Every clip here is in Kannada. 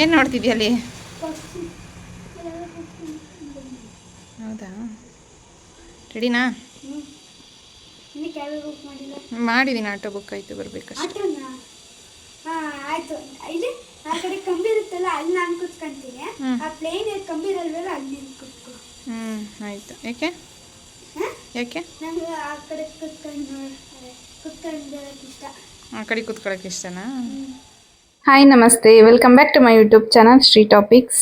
ಏನು ನೋಡ್ತಿದ್ಯ ಅಲ್ಲಿ? ಹೌದಾ? ರೆಡಿನಾ? ಮಾಡಿದ್ದೀನಿ ಆಟೋ ಬುಕ್ ಆಯಿತು ಬರಬೇಕಷ್ಟೆ. ಆಯ್ತು. ಇಲ್ಲಿ ಆ ಕಡೆ ಕಂಬಿ ಇರುತ್ತಲ್ಲ ಅಲ್ಲಿ ನಾನು ಕುತ್ಕೊಂತೀನಿ. ಆ ಪ್ಲೇನ್ ಕಂಬಿ ಇರಲ್ವಲ್ಲ ಅಲ್ಲಿ ನೀನು ಕುತ್ಕೊ. ಹ್ಞೂ ಆಯಿತು. ಯಾಕೆ? ಯಾಕೆ? ನಂಗೆ ಆ ಕಡೆ ಕುತ್ಕೊಂಡು ಕುತ್ಕೊಂಡು ಇಷ್ಟ. ಆ ಕಡೆ ಕೂತ್ಕೊಳ್ಳೋಕೆ ಇಷ್ಟನಾ? ಹಾಯ್ ನಮಸ್ತೆ. Welcome back to my YouTube channel Shri topics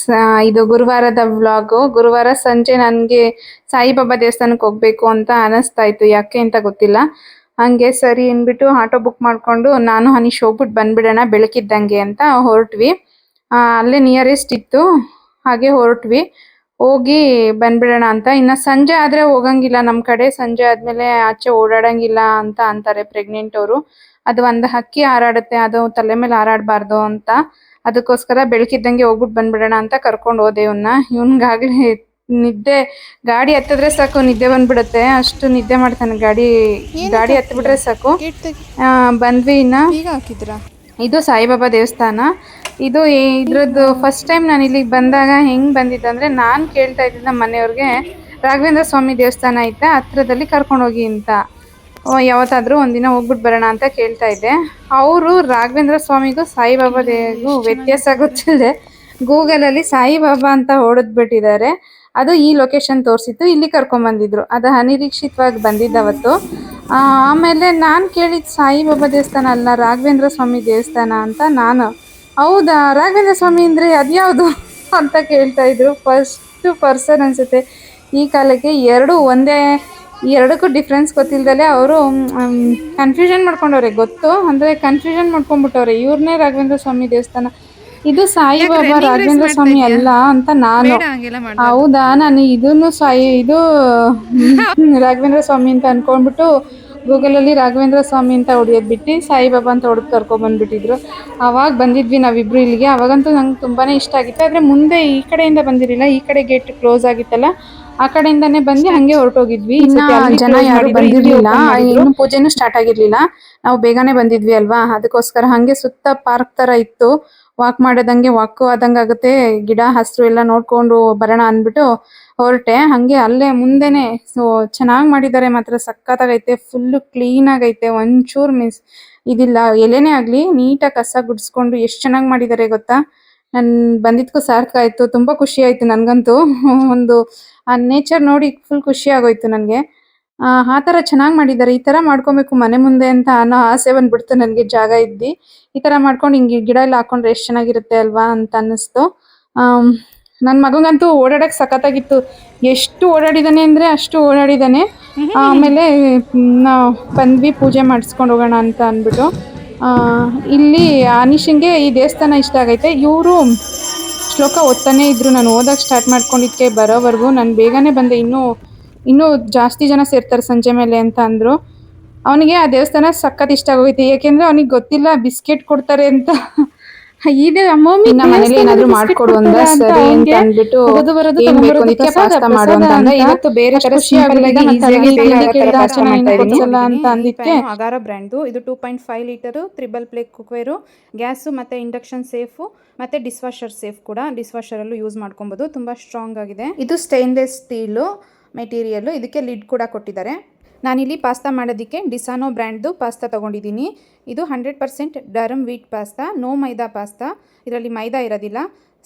ಇದು ಗುರುವಾರದ ವ್ಲಾಗು ಗುರುವಾರ ಸಂಜೆ ನನಗೆ ಸಾಯಿಬಾಬಾ ದೇವಸ್ಥಾನಕ್ಕೆ ಹೋಗಬೇಕು ಅಂತ ಅನಿಸ್ತಾ ಇತ್ತು. ಯಾಕೆ ಅಂತ ಗೊತ್ತಿಲ್ಲ. ಹಂಗೆ ಸರಿ ಅಂದ್ಬಿಟ್ಟು ಆಟೋ ಬುಕ್ ಮಾಡಿಕೊಂಡು ನಾನು ಹನೀಶ್ ಹೋಗ್ಬಿಟ್ಟು ಬಂದ್ಬಿಡೋಣ ಬೆಳಕಿದ್ದಂಗೆ ಅಂತ ಹೊರಟ್ವಿ. ಅಲ್ಲೇ ನಿಯರೆಸ್ಟ್ ಇತ್ತು. ಹಾಗೆ ಹೊರಟ್ವಿ. ಹೋಗಿ ಬಂದ್ಬಿಡೋಣ ಅಂತ. ಇನ್ನು ಸಂಜೆ ಆದರೆ ಹೋಗಂಗಿಲ್ಲ. ನಮ್ಮ ಕಡೆ ಸಂಜೆ ಆದಮೇಲೆ ಆಚೆ ಓಡಾಡೋಂಗಿಲ್ಲ ಅಂತ ಅಂತಾರೆ ಪ್ರೆಗ್ನೆಂಟ್ ಅವರು. ಅದು ಒಂದು ಹಕ್ಕಿ ಹಾರಾಡುತ್ತೆ ಅದು ತಲೆ ಮೇಲೆ ಹಾರಾಡಬಾರ್ದು ಅಂತ. ಅದಕ್ಕೋಸ್ಕರ ಬೆಳಕಿದ್ದಂಗೆ ಹೋಗ್ಬಿಟ್ಟು ಬಂದ್ಬಿಡೋಣ ಅಂತ ಕರ್ಕೊಂಡು ಹೋದೆ ಇವನ್ನ ಇವನ್ಗಾಗ್ಲೇ ನಿದ್ದೆ ಗಾಡಿ ಹತ್ತಿದ್ರೆ ಸಾಕು ನಿದ್ದೆ ಬಂದ್ಬಿಡುತ್ತೆ. ಅಷ್ಟು ನಿದ್ದೆ ಮಾಡ್ತಾನೆ ಗಾಡಿ ಗಾಡಿ ಹತ್ಬಿಟ್ರೆ ಸಾಕು. ಬಂದ್ವಿ ಇನ್ನ ಈಗ ಹಾಕಿದ್ರಾ? ಇದು ಸಾಯಿಬಾಬಾ ದೇವಸ್ಥಾನ. ಇದು ಇದ್ರದ್ದು ಫಸ್ಟ್ ಟೈಮ್ ನಾನು ಇಲ್ಲಿಗೆ ಬಂದಾಗ ಹೆಂಗ್ ಬಂದಿದ್ದೆ ಅಂದ್ರೆ ನಾನು ಕೇಳ್ತಾ ಇದ್ದ ನಮ್ಮ ಮನೆಯವ್ರಿಗೆ ರಾಘವೇಂದ್ರ ಸ್ವಾಮಿ ದೇವಸ್ಥಾನ ಐತೆ ಹತ್ರದಲ್ಲಿ ಕರ್ಕೊಂಡೋಗಿ ಅಂತ. ಯಾವತ್ತಾದ್ರೂ ಒಂದಿನ ಹೋಗ್ಬಿಟ್ಟು ಬರೋಣ ಅಂತ ಕೇಳ್ತಾ ಇದ್ದೆ. ಅವರು ರಾಘವೇಂದ್ರ ಸ್ವಾಮಿಗೂ ಸಾಯಿಬಾಬಾ ದೇವಿಗೂ ವ್ಯತ್ಯಾಸ ಗೊತ್ತಿಲ್ಲದೆ ಗೂಗಲಲ್ಲಿ ಸಾಯಿಬಾಬಾ ಅಂತ ಹೊಡೆದ್ಬಿಟ್ಟಿದ್ದಾರೆ. ಅದು ಈ ಲೊಕೇಶನ್ ತೋರಿಸಿತ್ತು, ಇಲ್ಲಿ ಕರ್ಕೊಂಬಂದಿದ್ರು. ಅದು ಅನಿರೀಕ್ಷಿತವಾಗಿ ಬಂದಿದ್ದಾವತ್ತು ಆಮೇಲೆ ನಾನು ಕೇಳಿದ ಸಾಯಿಬಾಬಾ ದೇವಸ್ಥಾನ ಅಲ್ಲ, ರಾಘವೇಂದ್ರ ಸ್ವಾಮಿ ದೇವಸ್ಥಾನ ಅಂತ ನಾನು, ಹೌದಾ, ರಾಘವೇಂದ್ರ ಸ್ವಾಮಿ ಅಂದರೆ ಅದ್ಯಾವುದು ಅಂತ ಕೇಳ್ತಾ ಇದ್ರು. ಫಸ್ಟ್ ಪರ್ಸನ್ ಅನಿಸುತ್ತೆ. ಈ ಕಾಲಕ್ಕೆ ಎರಡೂ ಒಂದೇ ಎರಡಕ್ಕೂ ಡಿಫ್ರೆನ್ಸ್ ಗೊತ್ತಿಲ್ಲದಲ್ಲೇ ಅವರು ಕನ್ಫ್ಯೂಷನ್ ಮಾಡ್ಕೊಂಡವ್ರೆ ಗೊತ್ತು? ಅಂದರೆ ಕನ್ಫ್ಯೂಷನ್ ಮಾಡ್ಕೊಂಡ್ಬಿಟ್ಟವ್ರೆ. ಇವ್ರನ್ನೇ ರಾಘವೇಂದ್ರ ಸ್ವಾಮಿ ದೇವಸ್ಥಾನ. ಇದು ಸಾಯಿಬಾಬಾ ರಾಘವೇಂದ್ರ ಸ್ವಾಮಿ ಅಲ್ಲ ಅಂತ ನಾನು. ಹೌದಾ? ನಾನು ಇದನ್ನು ಸಾಯಿ ಇದು ರಾಘವೇಂದ್ರ ಸ್ವಾಮಿ ಅಂತ ಅನ್ಕೊಂಡ್ಬಿಟ್ಟು ಗೂಗಲಲ್ಲಿ ರಾಘವೇಂದ್ರ ಸ್ವಾಮಿ ಅಂತ ಹೊಡಿಯೋದು ಬಿಟ್ಟು ಸಾಯಿಬಾಬಾ ಅಂತ ಹೊಡೆದು ಕರ್ಕೊಂಡ್ಬಂದ್ಬಿಟ್ಟಿದ್ರು ಅವಾಗ ಬಂದಿದ್ವಿ ನಾವಿಬ್ರು ಇಲ್ಲಿಗೆ. ಅವಾಗಂತೂ ನಂಗೆ ತುಂಬಾ ಇಷ್ಟ ಆಗಿತ್ತು. ಆದರೆ ಮುಂದೆ ಈ ಕಡೆಯಿಂದ ಬಂದಿರಲಿಲ್ಲ. ಈ ಕಡೆ ಗೇಟ್ ಕ್ಲೋಸ್ ಆಗಿತ್ತಲ್ಲ ಆ ಕಡೆಯಿಂದಾನೆ ಬಂದು ಹಂಗೆ ಹೊರಟೋಗಿದ್ವಿ. ಜನ ಯಾರು ಬಂದಿರ್ಲಿಲ್ಲ. ಇನ್ನು ಪೂಜೆನು ಸ್ಟಾರ್ಟ್ ಆಗಿರ್ಲಿಲ್ಲ. ನಾವು ಬೇಗನೆ ಬಂದಿದ್ವಿ ಅಲ್ವಾ? ಅದಕ್ಕೋಸ್ಕರ ಹಂಗೆ ಸುತ್ತ ಪಾರ್ಕ್ ತರ ಇತ್ತು. ವಾಕ್ ಮಾಡೋದಂಗೆ ವಾಕ್ ಆದಂಗೆ ಆಗುತ್ತೆ. ಗಿಡ ಹಸಿರು ಎಲ್ಲ ನೋಡ್ಕೊಂಡು ಬರೋಣ ಅಂದ್ಬಿಟ್ಟು ಹೊರಟೆ. ಹಂಗೆ ಅಲ್ಲೇ ಮುಂದೆನೆ ಸೊ ಚೆನ್ನಾಗಿ ಮಾಡಿದ್ದಾರೆ. ಮಾತ್ರ ಸಖತ್ತಾಗೈತೆ. ಫುಲ್ಲು ಕ್ಲೀನ್ ಆಗೈತೆ. ಒಂಚೂರು ಮಿಸ್ ಇದಿಲ್ಲ. ಎಲೆನೇ ಆಗಲಿ ನೀಟಾಗಿ ಕಸ ಗುಡಿಸ್ಕೊಂಡು ಎಷ್ಟು ಚೆನ್ನಾಗಿ ಮಾಡಿದ್ದಾರೆ ಗೊತ್ತಾ? ನನ್ ಬಂದಿದ್ಕೂ ಸಾರ್ಥಕ ಆಯ್ತು ತುಂಬಾ ಖುಷಿ ಆಯ್ತು ನನ್ಗಂತೂ. ಒಂದು ಆ ನೇಚರ್ ನೋಡಿ ಫುಲ್ ಖುಷಿ ಆಗೋಯ್ತು ನನಗೆ. ಆ ಥರ ಚೆನ್ನಾಗಿ ಮಾಡಿದ್ದಾರೆ ಈ ತರ ಮಾಡ್ಕೊಬೇಕು ಮನೆ ಮುಂದೆ ಅಂತ ಅನ್ನೋ ಆಸೆ ಬಂದ್ಬಿಡ್ತು ನನಗೆ ಜಾಗ ಇದ್ದಿ. ಈ ತರ ಮಾಡ್ಕೊಂಡು ಹಿಂಗೆ ಗಿಡ ಎಲ್ಲ ಹಾಕೊಂಡ್ರೆ ಎಷ್ಟು ಚೆನ್ನಾಗಿರುತ್ತೆ ಅಲ್ವಾ ಅಂತ ಅನ್ನಿಸ್ತು. ನನ್ ಮಗಂಗಂತೂ ಓಡಾಡಕ್ಕೆ ಸಖತ್ತಾಗಿತ್ತು. ಎಷ್ಟು ಓಡಾಡಿದಾನೆ ಅಂದ್ರೆ ಅಷ್ಟು ಓಡಾಡಿದಾನೆ. ಆಮೇಲೆ ನಾವು ಬಂದ್ವಿ ಪೂಜೆ ಮಾಡಿಸ್ಕೊಂಡು ಹೋಗೋಣ ಅಂತ ಅಂದ್ಬಿಟ್ಟು. ಇಲ್ಲಿ ಅನಿಶಿಂಗೆ ಈ ದೇವಸ್ಥಾನ ಇಷ್ಟ ಆಗೈತೆ. ಇವರು ಶ್ಲೋಕ ಓದ್ತಾನೆ ಇದ್ರು. ನಾನು ಓದಕ್ಕೆ ಸ್ಟಾರ್ಟ್ ಮಾಡ್ಕೊಂಡಿದ್ಕೆ ಬರೋವರೆಗೂ. ನಾನು ಬೇಗನೆ ಬಂದೆ. ಇನ್ನೂ ಇನ್ನೂ ಜಾಸ್ತಿ ಜನ ಸೇರ್ತಾರೆ ಸಂಜೆ ಮೇಲೆ ಅಂತ ಅಂದರು. ಅವನಿಗೆ ಆ ದೇವಸ್ಥಾನ ಸಖತ್ ಇಷ್ಟ ಆಗೋಯ್ತು ಏಕೆಂದರೆ ಅವನಿಗೆ ಗೊತ್ತಿಲ್ಲ, ಬಿಸ್ಕೆಟ್ ಕೊಡ್ತಾರೆ ಅಂತ. ಇದೆ ಮಮ್ಮಿ ನಮ್ಮ ಮನೇಲಿ ಏನಾದ್ರು ಮಾಡ್ಕೊಡು ಅಂದ ಸರಿ ಅಂತ ಅಂದ್ಬಿಟ್ಟು ಏನ್ ಬೇಕು ಅದಕ್ಕೆ ಪಾಸ್ತಾ ಮಾಡು ಅಂತ. ಅಂದ ಇವತ್ತು ಬೇರೆ ತರ ಸಿಂಪಲ್ ಆಗಿ ಇದೀನಿ. ಕೊಡ್ಸಲ್ಲ ಅಂತ ಅಂದಿದ್ದೆ ಅಗಾರ ಬ್ರ್ಯಾಂಡ್ದು ಇದು two point five litre triple ply cookware gas ಮತ್ತು ಇಂಡಕ್ಷನ್ ಸೇಫು ಮತ್ತೆ ಡಿಸ್ ವಾಷರ್ ಸೇಫ್ ಕೂಡ. ಡಿಸ್ ವಾಷರಲ್ಲೂ ಯೂಸ್ ಮಾಡ್ಕೊಬೋದು. ತುಂಬಾ ಸ್ಟ್ರಾಂಗ್ ಆಗಿದೆ. ಇದು ಸ್ಟೈನ್ಲೆಸ್ ಸ್ಟೀಲ್ ಮೆಟೀರಿಯಲ್ ಇದಕ್ಕೆ ಲಿಡ್ ಕೂಡ ಕೊಟ್ಟಿದ್ದಾರೆ. ನಾನಿಲ್ಲಿ ಪಾಸ್ತಾ ಮಾಡೋದಕ್ಕೆ ಡಿಸಾನೋ ಬ್ರ್ಯಾಂಡ್ದು ಪಾಸ್ತಾ ತೊಗೊಂಡಿದ್ದೀನಿ. ಇದು hundred percent durum wheat pasta, no maida pasta. ಇದರಲ್ಲಿ ಮೈದಾ ಇರೋದಿಲ್ಲ.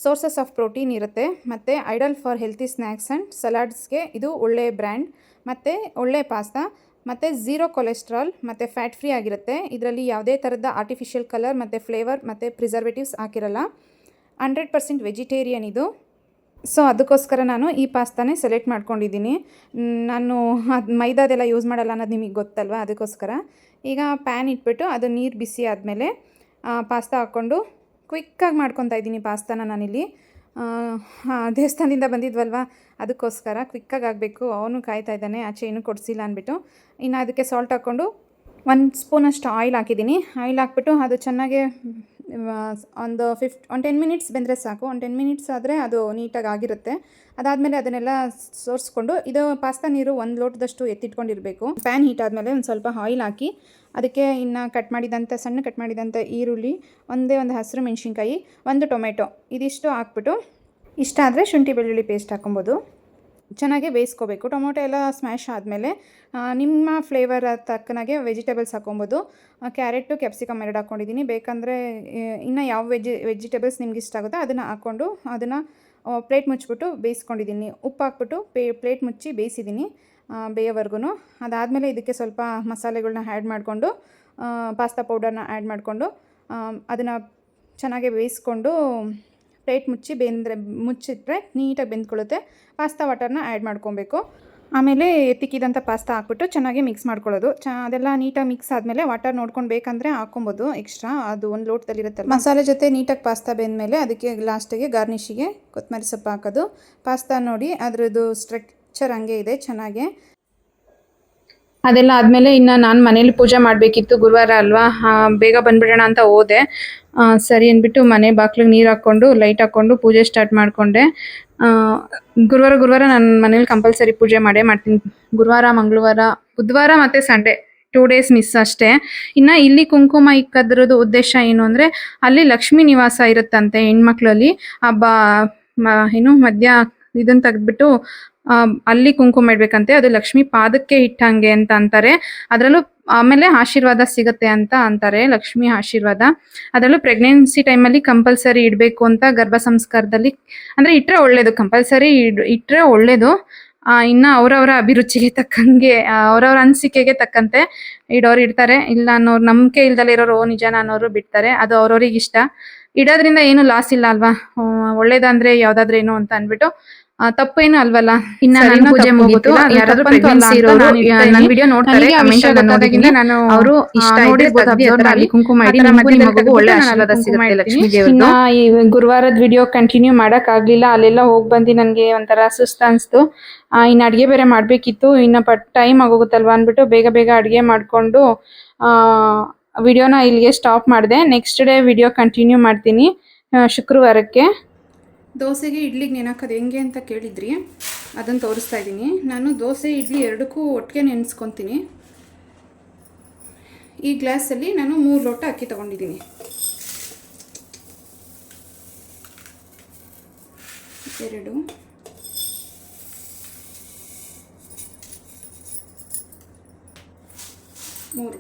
ಸೋರ್ಸಸ್ ಆಫ್ ಪ್ರೋಟೀನ್ ಇರುತ್ತೆ. ಮತ್ತು ideal for healthy snacks and ಸಲಾಡ್ಸ್ಗೆ ಇದು ಒಳ್ಳೆ ಬ್ರ್ಯಾಂಡ್. ಮತ್ತು ಒಳ್ಳೆ ಪಾಸ್ತಾ. ಮತ್ತು ಝೀರೋ ಕೊಲೆಸ್ಟ್ರಾಲ್, ಮತ್ತು ಫ್ಯಾಟ್ ಫ್ರೀ ಆಗಿರುತ್ತೆ. ಇದರಲ್ಲಿ ಯಾವುದೇ ಥರದ ಆರ್ಟಿಫಿಷಿಯಲ್ ಕಲರ್, ಮತ್ತು ಫ್ಲೇವರ್, ಮತ್ತು ಪ್ರಿಸರ್ವೇಟಿವ್ಸ್ ಹಾಕಿರಲ್ಲ. ಹಂಡ್ರೆಡ್ ಪರ್ಸೆಂಟ್ ವೆಜಿಟೇರಿಯನ್ ಇದು. ಸೊ ಅದಕ್ಕೋಸ್ಕರ ನಾನು ಈ ಪಾಸ್ತಾನೇ ಸೆಲೆಕ್ಟ್ ಮಾಡ್ಕೊಂಡಿದ್ದೀನಿ. ನಾನು ಅದು ಮೈದಾದೆಲ್ಲ ಯೂಸ್ ಮಾಡಲ್ಲ ಅನ್ನೋದು ನಿಮಗೆ ಗೊತ್ತಲ್ವ? ಅದಕ್ಕೋಸ್ಕರ. ಈಗ ಪ್ಯಾನ್ ಇಟ್ಬಿಟ್ಟು ಅದು ನೀರು ಬಿಸಿ ಆದಮೇಲೆ ಪಾಸ್ತಾ ಹಾಕ್ಕೊಂಡು ಕ್ವಿಕ್ಕಾಗಿ ಮಾಡ್ಕೊತಾ ಇದ್ದೀನಿ ಪಾಸ್ತಾನ ನಾನಿಲ್ಲಿ. ದೇವಸ್ಥಾನದಿಂದ ಬಂದಿದ್ವಲ್ವ? ಅದಕ್ಕೋಸ್ಕರ ಕ್ವಿಕ್ಕಾಗಿ ಆಗಬೇಕು. ಅವನು ಕಾಯ್ತಾ ಇದ್ದಾನೆ, ಆಚೆ ಏನೂ ಕೊಡಿಸಿಲ್ಲ ಅಂದ್ಬಿಟ್ಟು. ಇನ್ನು ಅದಕ್ಕೆ ಸಾಲ್ಟ್ ಹಾಕ್ಕೊಂಡು ಒಂದು ಸ್ಪೂನಷ್ಟು ಆಯಿಲ್ ಹಾಕಿದ್ದೀನಿ. ಆಯಿಲ್ ಹಾಕ್ಬಿಟ್ಟು ಅದು ಚೆನ್ನಾಗಿ ಒಂದು ಫಿಫ್ಟ್ ಒಂದು ಟೆನ್ ಮಿನಿಟ್ಸ್ ಬೆಂದರೆ ಸಾಕು. ಒಂದು ಟೆನ್ ಮಿನಿಟ್ಸ್ ಆದರೆ ಅದು ನೀಟಾಗಿ ಆಗಿರುತ್ತೆ ಅದಾದಮೇಲೆ ಅದನ್ನೆಲ್ಲ ಸೋರಿಸ್ಕೊಂಡು ಇದು ಪಾಸ್ತಾ ನೀರು ಒಂದು ಲೋಟದಷ್ಟು ಎತ್ತಿಟ್ಕೊಂಡಿರಬೇಕು. ಪ್ಯಾನ್ ಹೀಟ್ ಆದಮೇಲೆ ಒಂದು ಸ್ವಲ್ಪ ಆಯಿಲ್ ಹಾಕಿ ಅದಕ್ಕೆ ಇನ್ನು ಕಟ್ ಮಾಡಿದಂಥ ಸಣ್ಣ ಕಟ್ ಮಾಡಿದಂಥ ಈರುಳ್ಳಿ, ಒಂದೇ ಒಂದು ಹಸಿರು ಮೆಣಸಿನ್ಕಾಯಿ, ಒಂದು ಟೊಮೆಟೊ, ಇದಿಷ್ಟು ಹಾಕ್ಬಿಟ್ಟು ಇಷ್ಟ ಆದರೆ ಶುಂಠಿ ಬೆಳ್ಳುಳ್ಳಿ ಪೇಸ್ಟ್ ಹಾಕೊಬೋದು ಚೆನ್ನಾಗಿ ಬೇಯಿಸ್ಕೋಬೇಕು. ಟೊಮೊಟೊ ಎಲ್ಲ ಸ್ಮ್ಯಾಶ್ ಆದಮೇಲೆ ನಿಮ್ಮ ಫ್ಲೇವರ್ ತಕ್ಕನಾಗೆ ವೆಜಿಟೇಬಲ್ಸ್ ಹಾಕೊಬೋದು ಕ್ಯಾರೆಟು ಕ್ಯಾಪ್ಸಿಕಮ್ ಎರಡು ಹಾಕ್ಕೊಂಡಿದ್ದೀನಿ. ಬೇಕಂದರೆ ಇನ್ನು ಯಾವ ವೆಜಿ ವೆಜಿಟೇಬಲ್ಸ್ ನಿಮ್ಗೆ ಇಷ್ಟ ಆಗುತ್ತೋ ಅದನ್ನು ಹಾಕ್ಕೊಂಡು ಅದನ್ನು ಪ್ಲೇಟ್ ಮುಚ್ಚಿಬಿಟ್ಟು ಬೇಯಿಸ್ಕೊಂಡಿದ್ದೀನಿ. ಉಪ್ಪು ಹಾಕ್ಬಿಟ್ಟು ಪೇ ಪ್ಲೇಟ್ ಮುಚ್ಚಿ ಬೇಯಿಸಿದ್ದೀನಿ ಬೇಯೋವರೆಗೂ ಅದಾದಮೇಲೆ ಇದಕ್ಕೆ ಸ್ವಲ್ಪ ಮಸಾಲೆಗಳನ್ನ ಆ್ಯಡ್ ಮಾಡಿಕೊಂಡು ಪಾಸ್ತಾ ಪೌಡರ್ನ ಆ್ಯಡ್ ಮಾಡಿಕೊಂಡು ಅದನ್ನು ಚೆನ್ನಾಗೆ ಬೇಯಿಸ್ಕೊಂಡು ಪ್ಲೇಟ್ ಮುಚ್ಚಿ ಬೆಂದರೆ, ಮುಚ್ಚಿಟ್ರೆ ನೀಟಾಗಿ ಬೆಂದ್ಕೊಳ್ಳುತ್ತೆ. ಪಾಸ್ತಾ ವಾಟರ್ನ ಆ್ಯಡ್ ಮಾಡ್ಕೊಬೇಕು. ಆಮೇಲೆ ತಿಕ್ಕಿದಂಥ ಪಾಸ್ತಾ ಹಾಕ್ಬಿಟ್ಟು ಚೆನ್ನಾಗಿ ಮಿಕ್ಸ್ ಮಾಡ್ಕೊಳ್ಳೋದು. ಚ, ಅದೆಲ್ಲ ನೀಟಾಗಿ ಮಿಕ್ಸ್ ಆದಮೇಲೆ ವಾಟರ್ ನೋಡ್ಕೊಂಡು ಬೇಕಂದರೆ ಹಾಕೊಬೋದು ಎಕ್ಸ್ಟ್ರಾ. ಅದು ಒಂದು ಲೋಟದಲ್ಲಿರುತ್ತೆ ಮಸಾಲೆ ಜೊತೆ ನೀಟಾಗಿ ಪಾಸ್ತಾ ಬೆಂದಮೇಲೆ ಅದಕ್ಕೆ ಲಾಸ್ಟಿಗೆ ಗಾರ್ನಿಷಿಗೆ ಕೊತ್ತಂಬರಿ ಸೊಪ್ಪು ಹಾಕೋದು. ಪಾಸ್ತಾ ನೋಡಿ, ಅದರದ್ದು ಸ್ಟ್ರಕ್ಚರ್ ಹಂಗೆ ಇದೆ, ಚೆನ್ನಾಗೆ. ಅದೆಲ್ಲ ಆದಮೇಲೆ ಇನ್ನು ನಾನು ಮನೇಲಿ ಪೂಜೆ ಮಾಡಬೇಕಿತ್ತು, ಗುರುವಾರ ಅಲ್ವಾ? ಬೇಗ ಬಂದ್ಬಿಡೋಣ ಅಂತ ಹೋದೆ. ಸರಿ ಅಂದ್ಬಿಟ್ಟು ಮನೆ ಬಾಗಿಲಿಗೆ ನೀರು ಹಾಕ್ಕೊಂಡು, ಲೈಟ್ ಹಾಕ್ಕೊಂಡು ಪೂಜೆ ಸ್ಟಾರ್ಟ್ ಮಾಡಿಕೊಂಡೆ. ಗುರುವಾರ ಗುರುವಾರ ನಾನು ಮನೇಲಿ ಕಂಪಲ್ಸರಿ ಪೂಜೆ ಮಾಡೇ ಮಾಡ್ತೀನಿ. ಗುರುವಾರ, ಮಂಗಳವಾರ, ಬುಧವಾರ ಮತ್ತು ಸಂಡೇ. ಟೂ ಡೇಸ್ ಮಿಸ್ ಅಷ್ಟೇ. ಇನ್ನು ಇಲ್ಲಿ ಕುಂಕುಮ ಇಕ್ಕದ್ರದ್ದು ಉದ್ದೇಶ ಏನು ಅಂದರೆ, ಅಲ್ಲಿ ಲಕ್ಷ್ಮೀ ನಿವಾಸ ಇರುತ್ತಂತೆ ಹೆಣ್ಮಕ್ಳಲ್ಲಿ. ಹಬ್ಬ ಮ, ಏನು ಮಧ್ಯ ಇದನ್ನು ತೆಗೆದ್ಬಿಟ್ಟು ಅಲ್ಲಿ ಕುಂಕುಮ ಇಡ್ಬೇಕಂತೆ. ಅದು ಲಕ್ಷ್ಮಿ ಪಾದಕ್ಕೆ ಇಟ್ಟಂಗೆ ಅಂತ ಅಂತಾರೆ. ಅದರಲ್ಲೂ ಆಮೇಲೆ ಆಶೀರ್ವಾದ ಸಿಗುತ್ತೆ ಅಂತ ಅಂತಾರೆ ಲಕ್ಷ್ಮಿ ಆಶೀರ್ವಾದ. ಅದರಲ್ಲೂ ಪ್ರೆಗ್ನೆನ್ಸಿ ಟೈಮಲ್ಲಿ ಕಂಪಲ್ಸರಿ ಇಡಬೇಕು ಅಂತ ಗರ್ಭ ಸಂಸ್ಕಾರದಲ್ಲಿ ಅಂದರೆ ಇಟ್ಟರೆ ಒಳ್ಳೇದು ಕಂಪಲ್ಸರಿ ಇಡ್ ಇಟ್ಟರೆ ಒಳ್ಳೇದು. ಇನ್ನ ಅವರವರ ಅಭಿರುಚಿಗೆ ತಕ್ಕಂಗೆ ಅವರವರ ಅನಿಸಿಕೆಗೆ ತಕ್ಕಂತೆ ಇಡೋರು ಇಡ್ತಾರೆ. ಇಲ್ಲ ಅನ್ನೋರು ನಂಬಿಕೆ ಇಲ್ದಲೆ ಇರೋರು ಓ ನಿಜಾನ ಅನ್ನೋರು ಬಿಡ್ತಾರೆ. ಅದು ಅವ್ರವ್ರಿಗೆ ಇಷ್ಟ ಇಡೋದ್ರಿಂದ ಏನು ಲಾಸ್ ಇಲ್ಲ ಅಲ್ವಾ? ಒಳ್ಳೇದಂದ್ರೆ ಯಾವ್ದಾದ್ರೇನು ಅಂತ ಅನ್ಬಿಟ್ಟು ಆ, ತಪ್ಪೇನು ಅಲ್ವಲ್ಲ? ಇನ್ನ ನನ್ನ ಪೂಜೆ ಮುಗಿತು. ಯಾರಾದ್ರೂ ಪ್ರೆಗ್ನೆನ್ಸಿ ನನ್ನ ವಿಡಿಯೋ ನೋಡ್ತಾರೆ. ನಾನು ಅವರು ಇಷ್ಟ ನೋಡಿರ್ಬೋದು ಮಾಡಿ ಕುಂಕುಮ ಇಡಿ ನಿಮಗೂ ಒಳ್ಳೆ ಆಶೀರ್ವಾದ ಸಿಗುತ್ತೆ ಲಕ್ಷ್ಮೀ ಗುರುವಾರದ ವಿಡಿಯೋ ಕಂಟಿನ್ಯೂ ಮಾಡಕ್ ಆಗ್ಲಿಲ್ಲ ಅಲ್ಲೆಲ್ಲ ಹೋಗಿ ಬಂದು ನನಗೆ ಒಂಥರ ಸುಸ್ತ ಅನ್ಸ್ತು. ಇನ್ನು ಅಡುಗೆ ಬೇರೆ ಮಾಡಬೇಕಿತ್ತು. ಇನ್ನ ಪಟ್ ಟೈಮ್ ಆಗೋಗುತ್ತಲ್ವಾ ಅಂದ್ಬಿಟ್ಟು ಬೇಗ ಬೇಗ ಅಡುಗೆ ಮಾಡಿಕೊಂಡು ವಿಡಿಯೋನ ಇಲ್ಲಿಗೆ ಸ್ಟಾಪ್ ಮಾಡಿದೆ. ನೆಕ್ಸ್ಟ್ ಡೇ ವಿಡಿಯೋ ಕಂಟಿನ್ಯೂ ಮಾಡ್ತೀನಿ ಶುಕ್ರವಾರಕ್ಕೆ. ದೋಸೆಗೆ ಇಡ್ಲಿಗೆ ನೆನಕೋದು. ಹೆಂಗೆ ಅಂತ ಕೇಳಿದ್ರಿ? ಅದನ್ನು ತೋರಿಸ್ತಾ ಇದ್ದೀನಿ. ನಾನು ದೋಸೆ, ಇಡ್ಲಿ ಎರಡಕ್ಕೂ ಒಟ್ಟಿಗೆ ನೆನೆಸ್ಕೊತೀನಿ. ಈ ಗ್ಲಾಸಲ್ಲಿ ನಾನು ಮೂರು ಲೋಟ ಅಕ್ಕಿ ತಗೊಂಡಿದ್ದೀನಿ. ಎರಡು. ಮೂರು.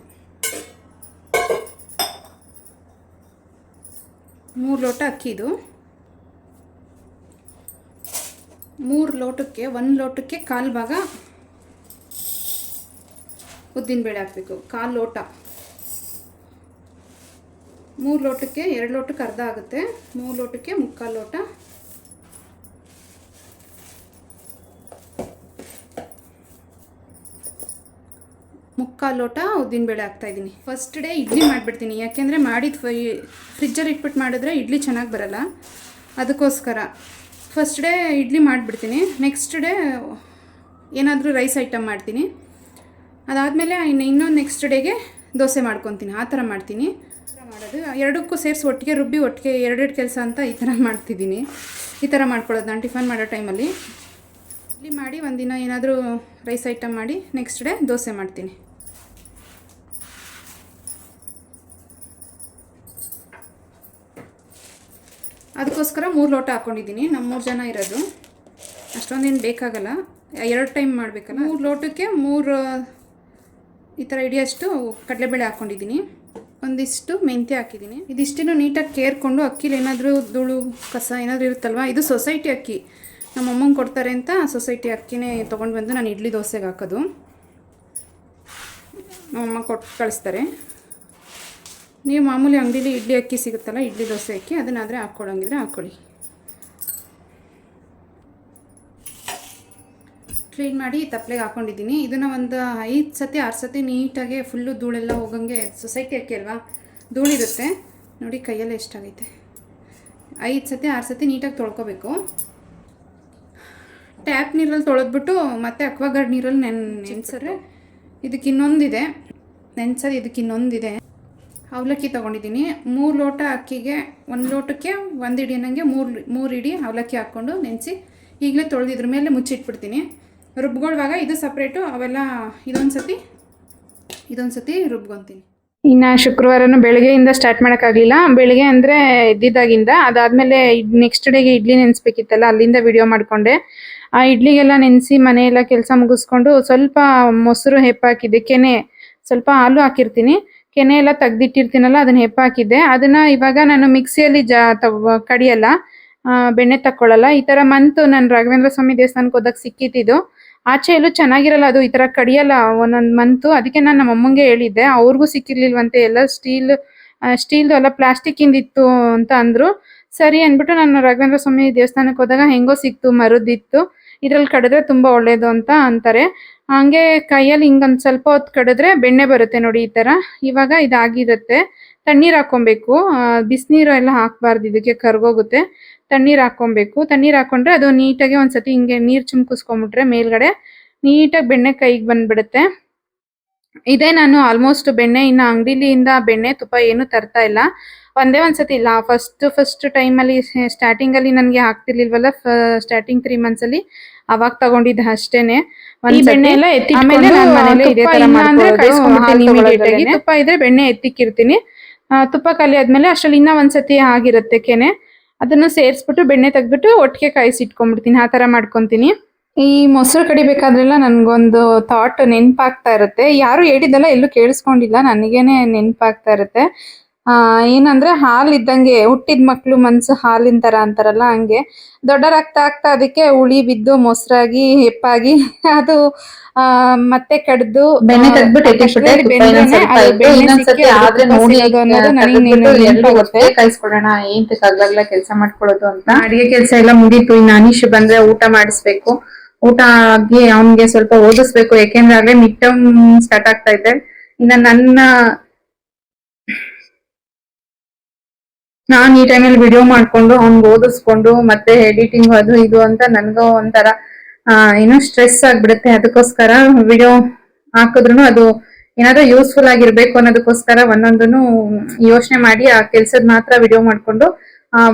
ಮೂರು ಲೋಟ ಅಕ್ಕಿದು ಮೂರು ಲೋಟಕ್ಕೆ, ಒಂದು ಲೋಟಕ್ಕೆ ಕಾಲು ಭಾಗ ಉದ್ದಿನಬೇಳೆ ಹಾಕಬೇಕು. ಕಾಲು ಲೋಟ. ಮೂರು ಲೋಟಕ್ಕೆ ಎರಡು ಲೋಟಕ್ಕೆ ಅರ್ಧ ಆಗುತ್ತೆ. ಮೂರು ಲೋಟಕ್ಕೆ ಮುಕ್ಕಾಲು ಲೋಟ. ಮುಕ್ಕಾಲು ಲೋಟ ಉದ್ದಿನಬೇಳೆ ಹಾಕ್ತಾ ಇದ್ದೀನಿ. ಫಸ್ಟ್ ಡೇ ಇಡ್ಲಿ ಮಾಡಿಬಿಡ್ತೀನಿ. ಯಾಕೆಂದರೆ ಮಾಡಿದ ಫ್ರಿಜ್ಜಲ್ಲಿ ಇಟ್ಬಿಟ್ಟು ಮಾಡಿದ್ರೆ ಇಡ್ಲಿ ಚೆನ್ನಾಗಿ ಬರಲ್ಲ. ಅದಕ್ಕೋಸ್ಕರ. ಫಸ್ಟ್ ಡೇ ಇಡ್ಲಿ ಮಾಡಿಬಿಡ್ತೀನಿ. ನೆಕ್ಸ್ಟ್ ಡೇ ಏನಾದರೂ ರೈಸ್ ಐಟಮ್ ಮಾಡ್ತೀನಿ. ಅದಾದಮೇಲೆ, ಇನ್ನು ಇನ್ನೊಂದು ನೆಕ್ಸ್ಟ್ ಡೇಗೆ ದೋಸೆ ಮಾಡ್ಕೊತೀನಿ. ಆ ಥರ ಮಾಡ್ತೀನಿ. ಮಾಡೋದು. ಎರಡಕ್ಕೂ ಸೇರಿಸಿ ಒಟ್ಟಿಗೆ ರುಬ್ಬಿ, ಒಟ್ಟಿಗೆ ಎರಡೆರಡು ಕೆಲಸ ಅಂತ ಈ ಥರ ಮಾಡ್ತಿದ್ದೀನಿ. ಈ ಥರ ಮಾಡ್ಕೊಳ್ಳೋದು ನಾನು ಟಿಫನ್ ಮಾಡೋ ಟೈಮಲ್ಲಿ. ಇಡ್ಲಿ ಮಾಡಿ ಒಂದಿನ ಏನಾದರೂ ರೈಸ್ ಐಟಮ್ ಮಾಡಿ ನೆಕ್ಸ್ಟ್ ಡೇ ದೋಸೆ ಮಾಡ್ತೀನಿ. ಅದಕ್ಕೋಸ್ಕರ ಮೂರು ಲೋಟ ಹಾಕ್ಕೊಂಡಿದ್ದೀನಿ ನಮ್ಮ ಮೂರು ಜನ ಇರೋದು. ಅಷ್ಟೊಂದೇನು ಬೇಕಾಗಲ್ಲ. ಎರಡು ಟೈಮ್ ಮಾಡಬೇಕಲ್ಲ. ಮೂರು ಲೋಟಕ್ಕೆ ಮೂರು, ಈ ಥರ ಇಡಿಯಷ್ಟು ಕಡಲೆಬೇಳೆ ಹಾಕ್ಕೊಂಡಿದ್ದೀನಿ ಒಂದಿಷ್ಟು ಮೆಂತ್ಯ ಹಾಕಿದ್ದೀನಿ. ಇದಿಷ್ಟನ್ನು ನೀಟಾಗಿ ಕೇರ್ಕೊಂಡು ಅಕ್ಕಿಲಿ ಏನಾದರೂ ಧೂಳು, ಕಸ ಏನಾದರೂ ಇರುತ್ತಲ್ವ, ಇದು ಸೊಸೈಟಿ ಅಕ್ಕಿ. ನಮ್ಮ ಅಮ್ಮಂಗೆ ಕೊಡ್ತಾರೆ ಅಂತ ಸೊಸೈಟಿ ಅಕ್ಕಿನೇ ತೊಗೊಂಡು ಬಂದು ನಾನು ಇಡ್ಲಿ ದೋಸೆಗೆ ಹಾಕೋದು. ನಮ್ಮಮ್ಮ ಕೊಟ್ಟು ಕಳಿಸ್ತಾರೆ. ನೀವು ಮಾಮೂಲಿ ಅಂಗಡೀಲಿ ಇಡ್ಲಿ ಅಕ್ಕಿ ಸಿಗುತ್ತಲ್ಲ, ಇಡ್ಲಿ ದೋಸೆ ಅಕ್ಕಿ, ಅದನ್ನಾದರೆ ಹಾಕ್ಕೊಳಂಗಿದ್ರೆ ಹಾಕ್ಕೊಳ್ಳಿ. ಕ್ಲೀನ್ ಮಾಡಿ ತಪ್ಪಲೆಗೆ ಹಾಕ್ಕೊಂಡಿದ್ದೀನಿ ಇದನ್ನು ಒಂದು ಐದು ಸತಿ, ಆರು ಸತಿ ನೀಟಾಗಿ ಫುಲ್ಲು ಧೂಳೆಲ್ಲ ಹೋಗಂಗೆ ಸೊಸೈಟಿ ಅಕ್ಕಿ ಅಲ್ವಾ? ಧೂಳಿರುತ್ತೆ. ನೋಡಿ ಕೈಯಲ್ಲೇ ಎಷ್ಟಾಗೈತೆ. ಐದು ಸತಿ, ಆರು ಸತಿ ನೀಟಾಗಿ ತೊಳ್ಕೊಬೇಕು. ಟ್ಯಾಪ್ ನೀರಲ್ಲಿ ತೊಳೆದ್ಬಿಟ್ಟು ಮತ್ತೆ ಅಕ್ವಾಗಾರ್ಡ್ ನೀರಲ್ಲಿ ನೆನ್ ನೆನ್ಸಿದ್ರೆ ಇದಕ್ಕೆ ಇನ್ನೊಂದಿದೆ ನೆನೆಸೋದು ಇದಕ್ಕೆ ಇನ್ನೊಂದಿದೆ ಅವಲಕ್ಕಿ ತೊಗೊಂಡಿದ್ದೀನಿ. ಮೂರು ಲೋಟ ಅಕ್ಕಿಗೆ, ಒಂದು ಲೋಟಕ್ಕೆ ಒಂದು ಇಡಿ ನನಗೆ ಮೂರು ಮೂರು ಇಡಿ ಅವಲಕ್ಕಿ ಹಾಕ್ಕೊಂಡು ನೆನೆಸಿ ಈಗಲೇ ತೊಳೆದಿದ್ರ ಮೇಲೆ ಮುಚ್ಚಿಟ್ಬಿಡ್ತೀನಿ. ರುಬ್ಗೊಳ್ಳುವಾಗ ಇದು ಸಪ್ರೇಟು, ಅವೆಲ್ಲ ಇದೊಂದು ಸತಿ ಇದೊಂದು ಸತಿ ರುಬ್ಕೊತೀನಿ. ಇನ್ನು ಶುಕ್ರವಾರನೂ ಬೆಳಗ್ಗೆಯಿಂದ ಸ್ಟಾರ್ಟ್ ಮಾಡೋಕ್ಕಾಗಲಿಲ್ಲ. ಬೆಳಗ್ಗೆ ಅಂದರೆ ಇದ್ದಿದ್ದಾಗಿಂದ ಅದಾದಮೇಲೆ ನೆಕ್ಸ್ಟ್ ಡೇಗೆ ಇಡ್ಲಿ ನೆನೆಸ್ಬೇಕಿತ್ತಲ್ಲ, ಅಲ್ಲಿಂದ ವಿಡಿಯೋ ಮಾಡಿಕೊಂಡೆ. ಆ ಇಡ್ಲಿಗೆಲ್ಲ ನೆನೆಸಿ ಮನೆಯೆಲ್ಲ ಕೆಲಸ ಮುಗಿಸ್ಕೊಂಡು ಸ್ವಲ್ಪ ಮೊಸರು ಹೆಪ್ಪಾಕಿದ್ದೆ ಕೆನೆ ಸ್ವಲ್ಪ ಹಾಲು ಹಾಕಿರ್ತೀನಿ. ಕೆನೆ ಎಲ್ಲ ತೆಗ್ದಿಟ್ಟಿರ್ತೀನಲ್ಲ, ಅದನ್ನ ಹೆಪ್ಪಾಕಿದ್ದೆ. ಅದನ್ನ ಇವಾಗ ನಾನು ಮಿಕ್ಸಿಯಲ್ಲಿ ಜಾ ಕಡಿಯಲ್ಲ ಬೆಣ್ಣೆ ತಕ್ಕೊಳ್ಳಲ್ಲ ಈ ತರ ಮಂತ್ ನಾನು ರಾಘವೇಂದ್ರ ಸ್ವಾಮಿ ದೇವಸ್ಥಾನಕ್ಕೆ ಹೋದಾಗ ಸಿಕ್ಕಿತ್ತಿದ್ದು ಆಚೆ ಎಲ್ಲೂ ಚೆನ್ನಾಗಿರಲ್ಲ, ಅದು ಈ ತರ ಕಡಿಯಲ್ಲ ಒಂದೊಂದು ಮಂತ್. ಅದಕ್ಕೆ ನಾನು ನಮ್ಮ ಅಮ್ಮಂಗೆ ಹೇಳಿದ್ದೆ, ಅವ್ರಿಗೂ ಸಿಕ್ಕಿರ್ಲಿಲ್ವಂತೆ, ಎಲ್ಲ ಸ್ಟೀಲ್ ಸ್ಟೀಲ್ದು ಎಲ್ಲ ಪ್ಲಾಸ್ಟಿಕ್ ಇಂದಿತ್ತು ಅಂತ ಅಂದ್ರು. ಸರಿ ಅಂದ್ಬಿಟ್ಟು ನಾನು ರಾಘವೇಂದ್ರ ಸ್ವಾಮಿ ದೇವಸ್ಥಾನಕ್ಕೆ ಹೋದಾಗ ಹೆಂಗೋ ಸಿಕ್ತು, ಮರದಿತ್ತು. ಇದ್ರಲ್ಲಿ ಕಡಿದ್ರೆ ತುಂಬಾ ಒಳ್ಳೇದು ಅಂತ ಅಂತಾರೆ. ಹಂಗೆ ಕೈಯಲ್ಲಿ ಹಿಂಗೊಂದು ಸ್ವಲ್ಪ ಹೊತ್ತು ಕಡಿದ್ರೆ ಬೆಣ್ಣೆ ಬರುತ್ತೆ ನೋಡಿ ಈ ತರ. ಇವಾಗ ಇದಾಗಿರುತ್ತೆ. ತಣ್ಣೀರ್ ಹಾಕೊಬೇಕು ಬಿಸಿನೀರು ಎಲ್ಲ ಹಾಕ್ಬಾರ್ದು ಇದಕ್ಕೆ, ಕರ್ಗೋಗುತ್ತೆ. ತಣ್ಣೀರ್ ಹಾಕೊಬೇಕು ತಣ್ಣೀರ್ ಹಾಕೊಂಡ್ರೆ ಅದು ನೀಟಾಗಿ ಒಂದ್ಸತಿ ಹಿಂಗೆ ನೀರ್ ಚಿಮ್ಕಿಸ್ಕೊಂಡ್ಬಿಟ್ರೆ ಮೇಲ್ಗಡೆ ನೀಟಾಗಿ ಬೆಣ್ಣೆ ಕೈಗೆ ಬಂದ್ಬಿಡುತ್ತೆ. ಇದೇ ನಾನು ಆಲ್ಮೋಸ್ಟ್ ಬೆಣ್ಣೆ, ಇನ್ನ ಅಂಗಡಿಲಿಂದ ಬೆಣ್ಣೆ ತುಪ್ಪ ಏನು ತರ್ತಾ ಇಲ್ಲ. ಒಂದೇ ಒಂದ್ಸತಿ ಇಲ್ಲ. ಫಸ್ಟ್ ಫಸ್ಟ್ ಟೈಮಲ್ಲಿ ಸ್ಟಾರ್ಟಿಂಗ್ ಅಲ್ಲಿ ನನಗೆ ಆಗ್ತಿರ್ಲಿಲ್ವಲ್ಲ? ಸ್ಟಾರ್ಟಿಂಗ್ ತ್ರೀ ಮಂತ್ಸ್ ಅಲ್ಲಿ ಅವಾಗ ತಗೊಂಡಿದ್ದೆ ಅಷ್ಟೇನೆ. ತುಪ್ಪ ಇದ್ರೆ ಬೆಣ್ಣೆ ಎತ್ತಿಕ್ಕಿರ್ತೀನಿ. ತುಪ್ಪ ಖಾಲಿ ಆದ್ಮೇಲೆ ಅಷ್ಟ್ರಲ್ಲಿ ಇನ್ನ ಒಂದ್ಸತಿ ಆಗಿರುತ್ತೆ ಕೆನೆ. ಅದನ್ನ ಸೇರಿಸ್ಬಿಟ್ಟು ಬೆಣ್ಣೆ ತೆಗ್ದ್ಬಿಟ್ಟು ಒಟ್ಟಿಗೆ ಕಾಯಿಸಿಟ್ಕೊಂಡ್ಬಿಡ್ತೀನಿ ಆ ತರ ಮಾಡ್ಕೊಂತೀನಿ. ಈ ಮೊಸರು ಕಡಿಬೇಕಾದ್ರೆಲ್ಲ ನನ್ಗೊಂದು ಥಾಟ್ ನೆನ್ಪಾಗ್ತಾ ಇರುತ್ತೆ. ಯಾರು ಹೇಳಿದಲ್ಲ ಎಲ್ಲೂ ಕೇಳಿಸ್ಕೊಂಡಿಲ್ಲ. ನನಗೇನೆ ನೆನ್ಪಾಗ್ತಾ ಇರುತ್ತೆ. ಏನಂದ್ರೆ ಹಾಲು ಇದ್ದಂಗೆ ಹುಟ್ಟಿದ ಮಕ್ಳು ಮನ್ಸು ಹಾಲಿನ ತರ ಅಂತಾರಲ್ಲ ಹಂಗೆ. ರಕ್ತ ಆಗ್ತಾ ಅದಕ್ಕೆ ಉಳಿ ಬಿದ್ದು ಮೊಸರಾಗಿ ಹೆಪ್ಪಾಗಿ ಅದು ಆ ಮತ್ತೆ ಕಡ್ದು ಏನ್ ಆಗ್ಲಾಗ್ಲ ಕೆಲಸ ಮಾಡ್ಕೊಳ್ಳೋದು ಅಂತ. ಅಡಿಗೆ ಕೆಲಸ ಎಲ್ಲ ಮುಗೀತು ಇನ್ನು ಅನೀಶ್ ಬಂದ್ರೆ ಊಟ ಮಾಡಿಸ್ಬೇಕು. ಊಟ ಆಗಿ ಅವನ್ಗೆ ಸ್ವಲ್ಪ ಓದಿಸ್ಬೇಕು ಯಾಕೆಂದ್ರೆ ಆಗ್ಲೇ ಮಿಡ್ ಟರ್ಮ್ ಸ್ಟಾರ್ಟ್ ಆಗ್ತಾ ಇದೆ. ಇನ್ನ ನನ್ನ ನಾನ್ ಈ ಟೈಮಲ್ಲಿ ವಿಡಿಯೋ ಮಾಡ್ಕೊಂಡು ಅವ್ನ್ ಓದಿಸ್ಕೊಂಡು, ಮತ್ತೆ ಎಡಿಟಿಂಗ್ ಅದು ಇದು ಅಂತ ನನ್ಗೂ ಒಂಥರ ಏನು ಸ್ಟ್ರೆಸ್ ಆಗ್ಬಿಡುತ್ತೆ. ಅದಕ್ಕೋಸ್ಕರ ವಿಡಿಯೋ ಹಾಕಿದ್ರು ಅದು ಏನಾದ್ರೂ ಯೂಸ್ಫುಲ್ ಆಗಿರ್ಬೇಕು ಅನ್ನೋದಕ್ಕೋಸ್ಕರ ಒಂದೊಂದನ್ನು ಯೋಚನೆ ಮಾಡಿ ಆ ಕೆಲ್ಸದ ಮಾತ್ರ ವಿಡಿಯೋ ಮಾಡ್ಕೊಂಡು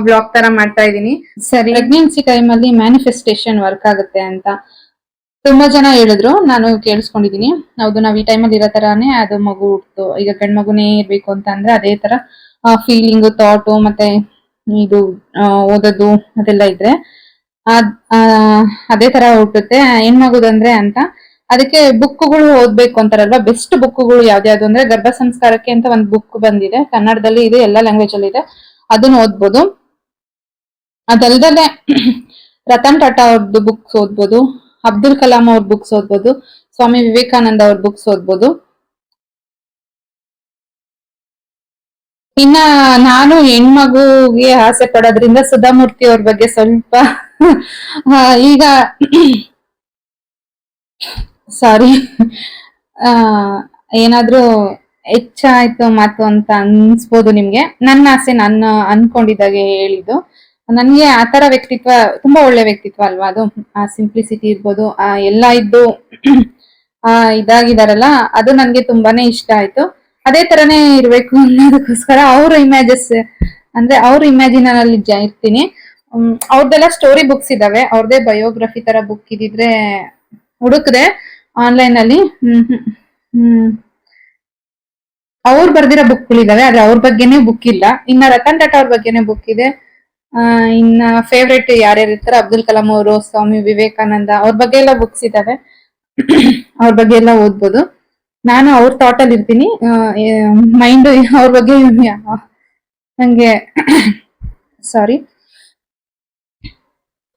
ಬ್ಲಾಗ್ ತರ ಮಾಡ್ತಾ ಇದೀನಿ ಸರಿ ಪ್ರೆಗ್ನೆನ್ಸಿ ಟೈಮಲ್ಲಿ ಮ್ಯಾನಿಫೆಸ್ಟೇಷನ್ ವರ್ಕ್ ಆಗುತ್ತೆ ಅಂತ ತುಂಬಾ ಜನ ಹೇಳಿದ್ರು. ನಾನು ಕೇಳಿಸ್ಕೊಂಡಿದೀನಿ ಹೌದು, ನಾವ್ ಈ ಟೈಮಲ್ಲಿ ಇರೋ ತರಾನೇ ಅದು ಮಗು ಹುಟ್ಟು ಈಗ ಗಂಡ್ ಮಗುನೇ ಇರ್ಬೇಕು ಅಂತ ಅಂದ್ರೆ ಅದೇ ತರ ಫೀಲಿಂಗ್ ಥಾಟು ಮತ್ತೆ ಇದು ಓದೋದು ಅದೆಲ್ಲ ಇದ್ರೆ, ಅದ್ ಅದೇ ತರ ಹುಟ್ಟುತ್ತೆ. ಹೆಣ್ಮಗುದಂದ್ರೆ ಅಂತ, ಅದಕ್ಕೆ ಬುಕ್ಗಳು ಓದ್ಬೇಕು ಅಂತಾರಲ್ವಾ? ಬೆಸ್ಟ್ ಬುಕ್ಗಳು ಯಾವ್ದ್ಯಾವ್ದು ಅಂದ್ರೆ ಗರ್ಭ ಸಂಸ್ಕಾರಕ್ಕೆ ಅಂತ ಒಂದು ಬುಕ್ ಬಂದಿದೆ. ಕನ್ನಡದಲ್ಲಿ ಇದೆ, ಎಲ್ಲಾ ಲ್ಯಾಂಗ್ವೇಜ್ ಅಲ್ಲಿ ಇದೆ. ಅದನ್ನ ಓದ್ಬೋದು. ಅದಲ್ದಲೆ ರತನ್ ಟಾಟಾ ಅವ್ರದ್ದು ಬುಕ್ಸ್ ಓದ್ಬೋದು. ಅಬ್ದುಲ್ ಕಲಾಂ ಅವ್ರ ಬುಕ್ಸ್ ಓದ್ಬೋದು. ಸ್ವಾಮಿ ವಿವೇಕಾನಂದ ಅವ್ರ ಬುಕ್ಸ್ ಓದ್ಬೋದು. ಇನ್ನ ನಾನು ಹೆಣ್ಮಗುಗೆ ಆಸೆ ಪಡೋದ್ರಿಂದ ಸುಧಾಮೂರ್ತಿ ಅವ್ರ ಬಗ್ಗೆ ಸ್ವಲ್ಪ ಈಗ ಸಾರಿ ಏನಾದ್ರೂ ಹೆಚ್ಚಾಯ್ತು ಮಾತು ಅಂತ ಅನ್ಸ್ಬೋದು ನಿಮ್ಗೆ? ನನ್ನ ಆಸೆ ನಾನು ಅನ್ಕೊಂಡಿದ್ದಾಗೆ ಹೇಳಿದ್ದು. ನನ್ಗೆ ಆ ತರ ವ್ಯಕ್ತಿತ್ವ, ತುಂಬಾ ಒಳ್ಳೆ ವ್ಯಕ್ತಿತ್ವ ಅಲ್ವಾ ಅದು? ಆ ಸಿಂಪ್ಲಿಸಿಟಿ ಇರ್ಬೋದು, ಆ ಎಲ್ಲ ಇದ್ದು, ಆ ಇದಾಗಿದಾರಲ್ಲ, ಅದು ನನ್ಗೆ ತುಂಬಾನೇ ಇಷ್ಟ ಆಯ್ತು. ಅದೇ ತರನೇ ಇರ್ಬೇಕು ಅನ್ನೋದಕ್ಕೋಸ್ಕರ ಅವ್ರ ಇಮೇಜಸ್ ಅಂದ್ರೆ ಅವ್ರ ಇಮ್ಯಾಜಿನ್ ಅಲ್ಲಿ ಇರ್ತೀನಿ. ಅವ್ರದ್ದೆಲ್ಲ ಸ್ಟೋರಿ ಬುಕ್ಸ್ ಇದಾವೆ. ಅವ್ರದೇ ಬಯೋಗ್ರಫಿ ತರ ಬುಕ್ ಇದಿದ್ರೆ ಹುಡುಕ್ದೆ ಆನ್ಲೈನ್ ಅಲ್ಲಿ. ಹ್ಮ್ ಹ್ಮ್ ಅವ್ರು ಬರ್ದಿರೋ ಬುಕ್ಗಳಿದಾವೆ ಆದ್ರೆ ಅವ್ರ ಬಗ್ಗೆನೇ ಬುಕ್ ಇಲ್ಲ. ಇನ್ನ ರತನ್ ಟಾಟಾ ಅವ್ರ ಬಗ್ಗೆನೇ ಬುಕ್ ಇದೆ. ಇನ್ನ ಫೇವ್ರೇಟ್ ಯಾರ್ಯಾರು ಇರ್ತಾರೆ, ಅಬ್ದುಲ್ ಕಲಾಂ ಅವರು, ಸ್ವಾಮಿ ವಿವೇಕಾನಂದ, ಅವ್ರ ಬಗ್ಗೆ ಎಲ್ಲ ಬುಕ್ಸ್ ಇದಾವೆ. ಅವ್ರ ಬಗ್ಗೆ ಎಲ್ಲ ಓದ್ಬೋದು. ನಾನು ಅವ್ರ ಥಾಟ್ ಅಲ್ಲಿ ಇರ್ತೀನಿ. ಮೈಂಡ್ ಅವ್ರ ಬಗ್ಗೆ ನಂಗೆ ಸಾರಿ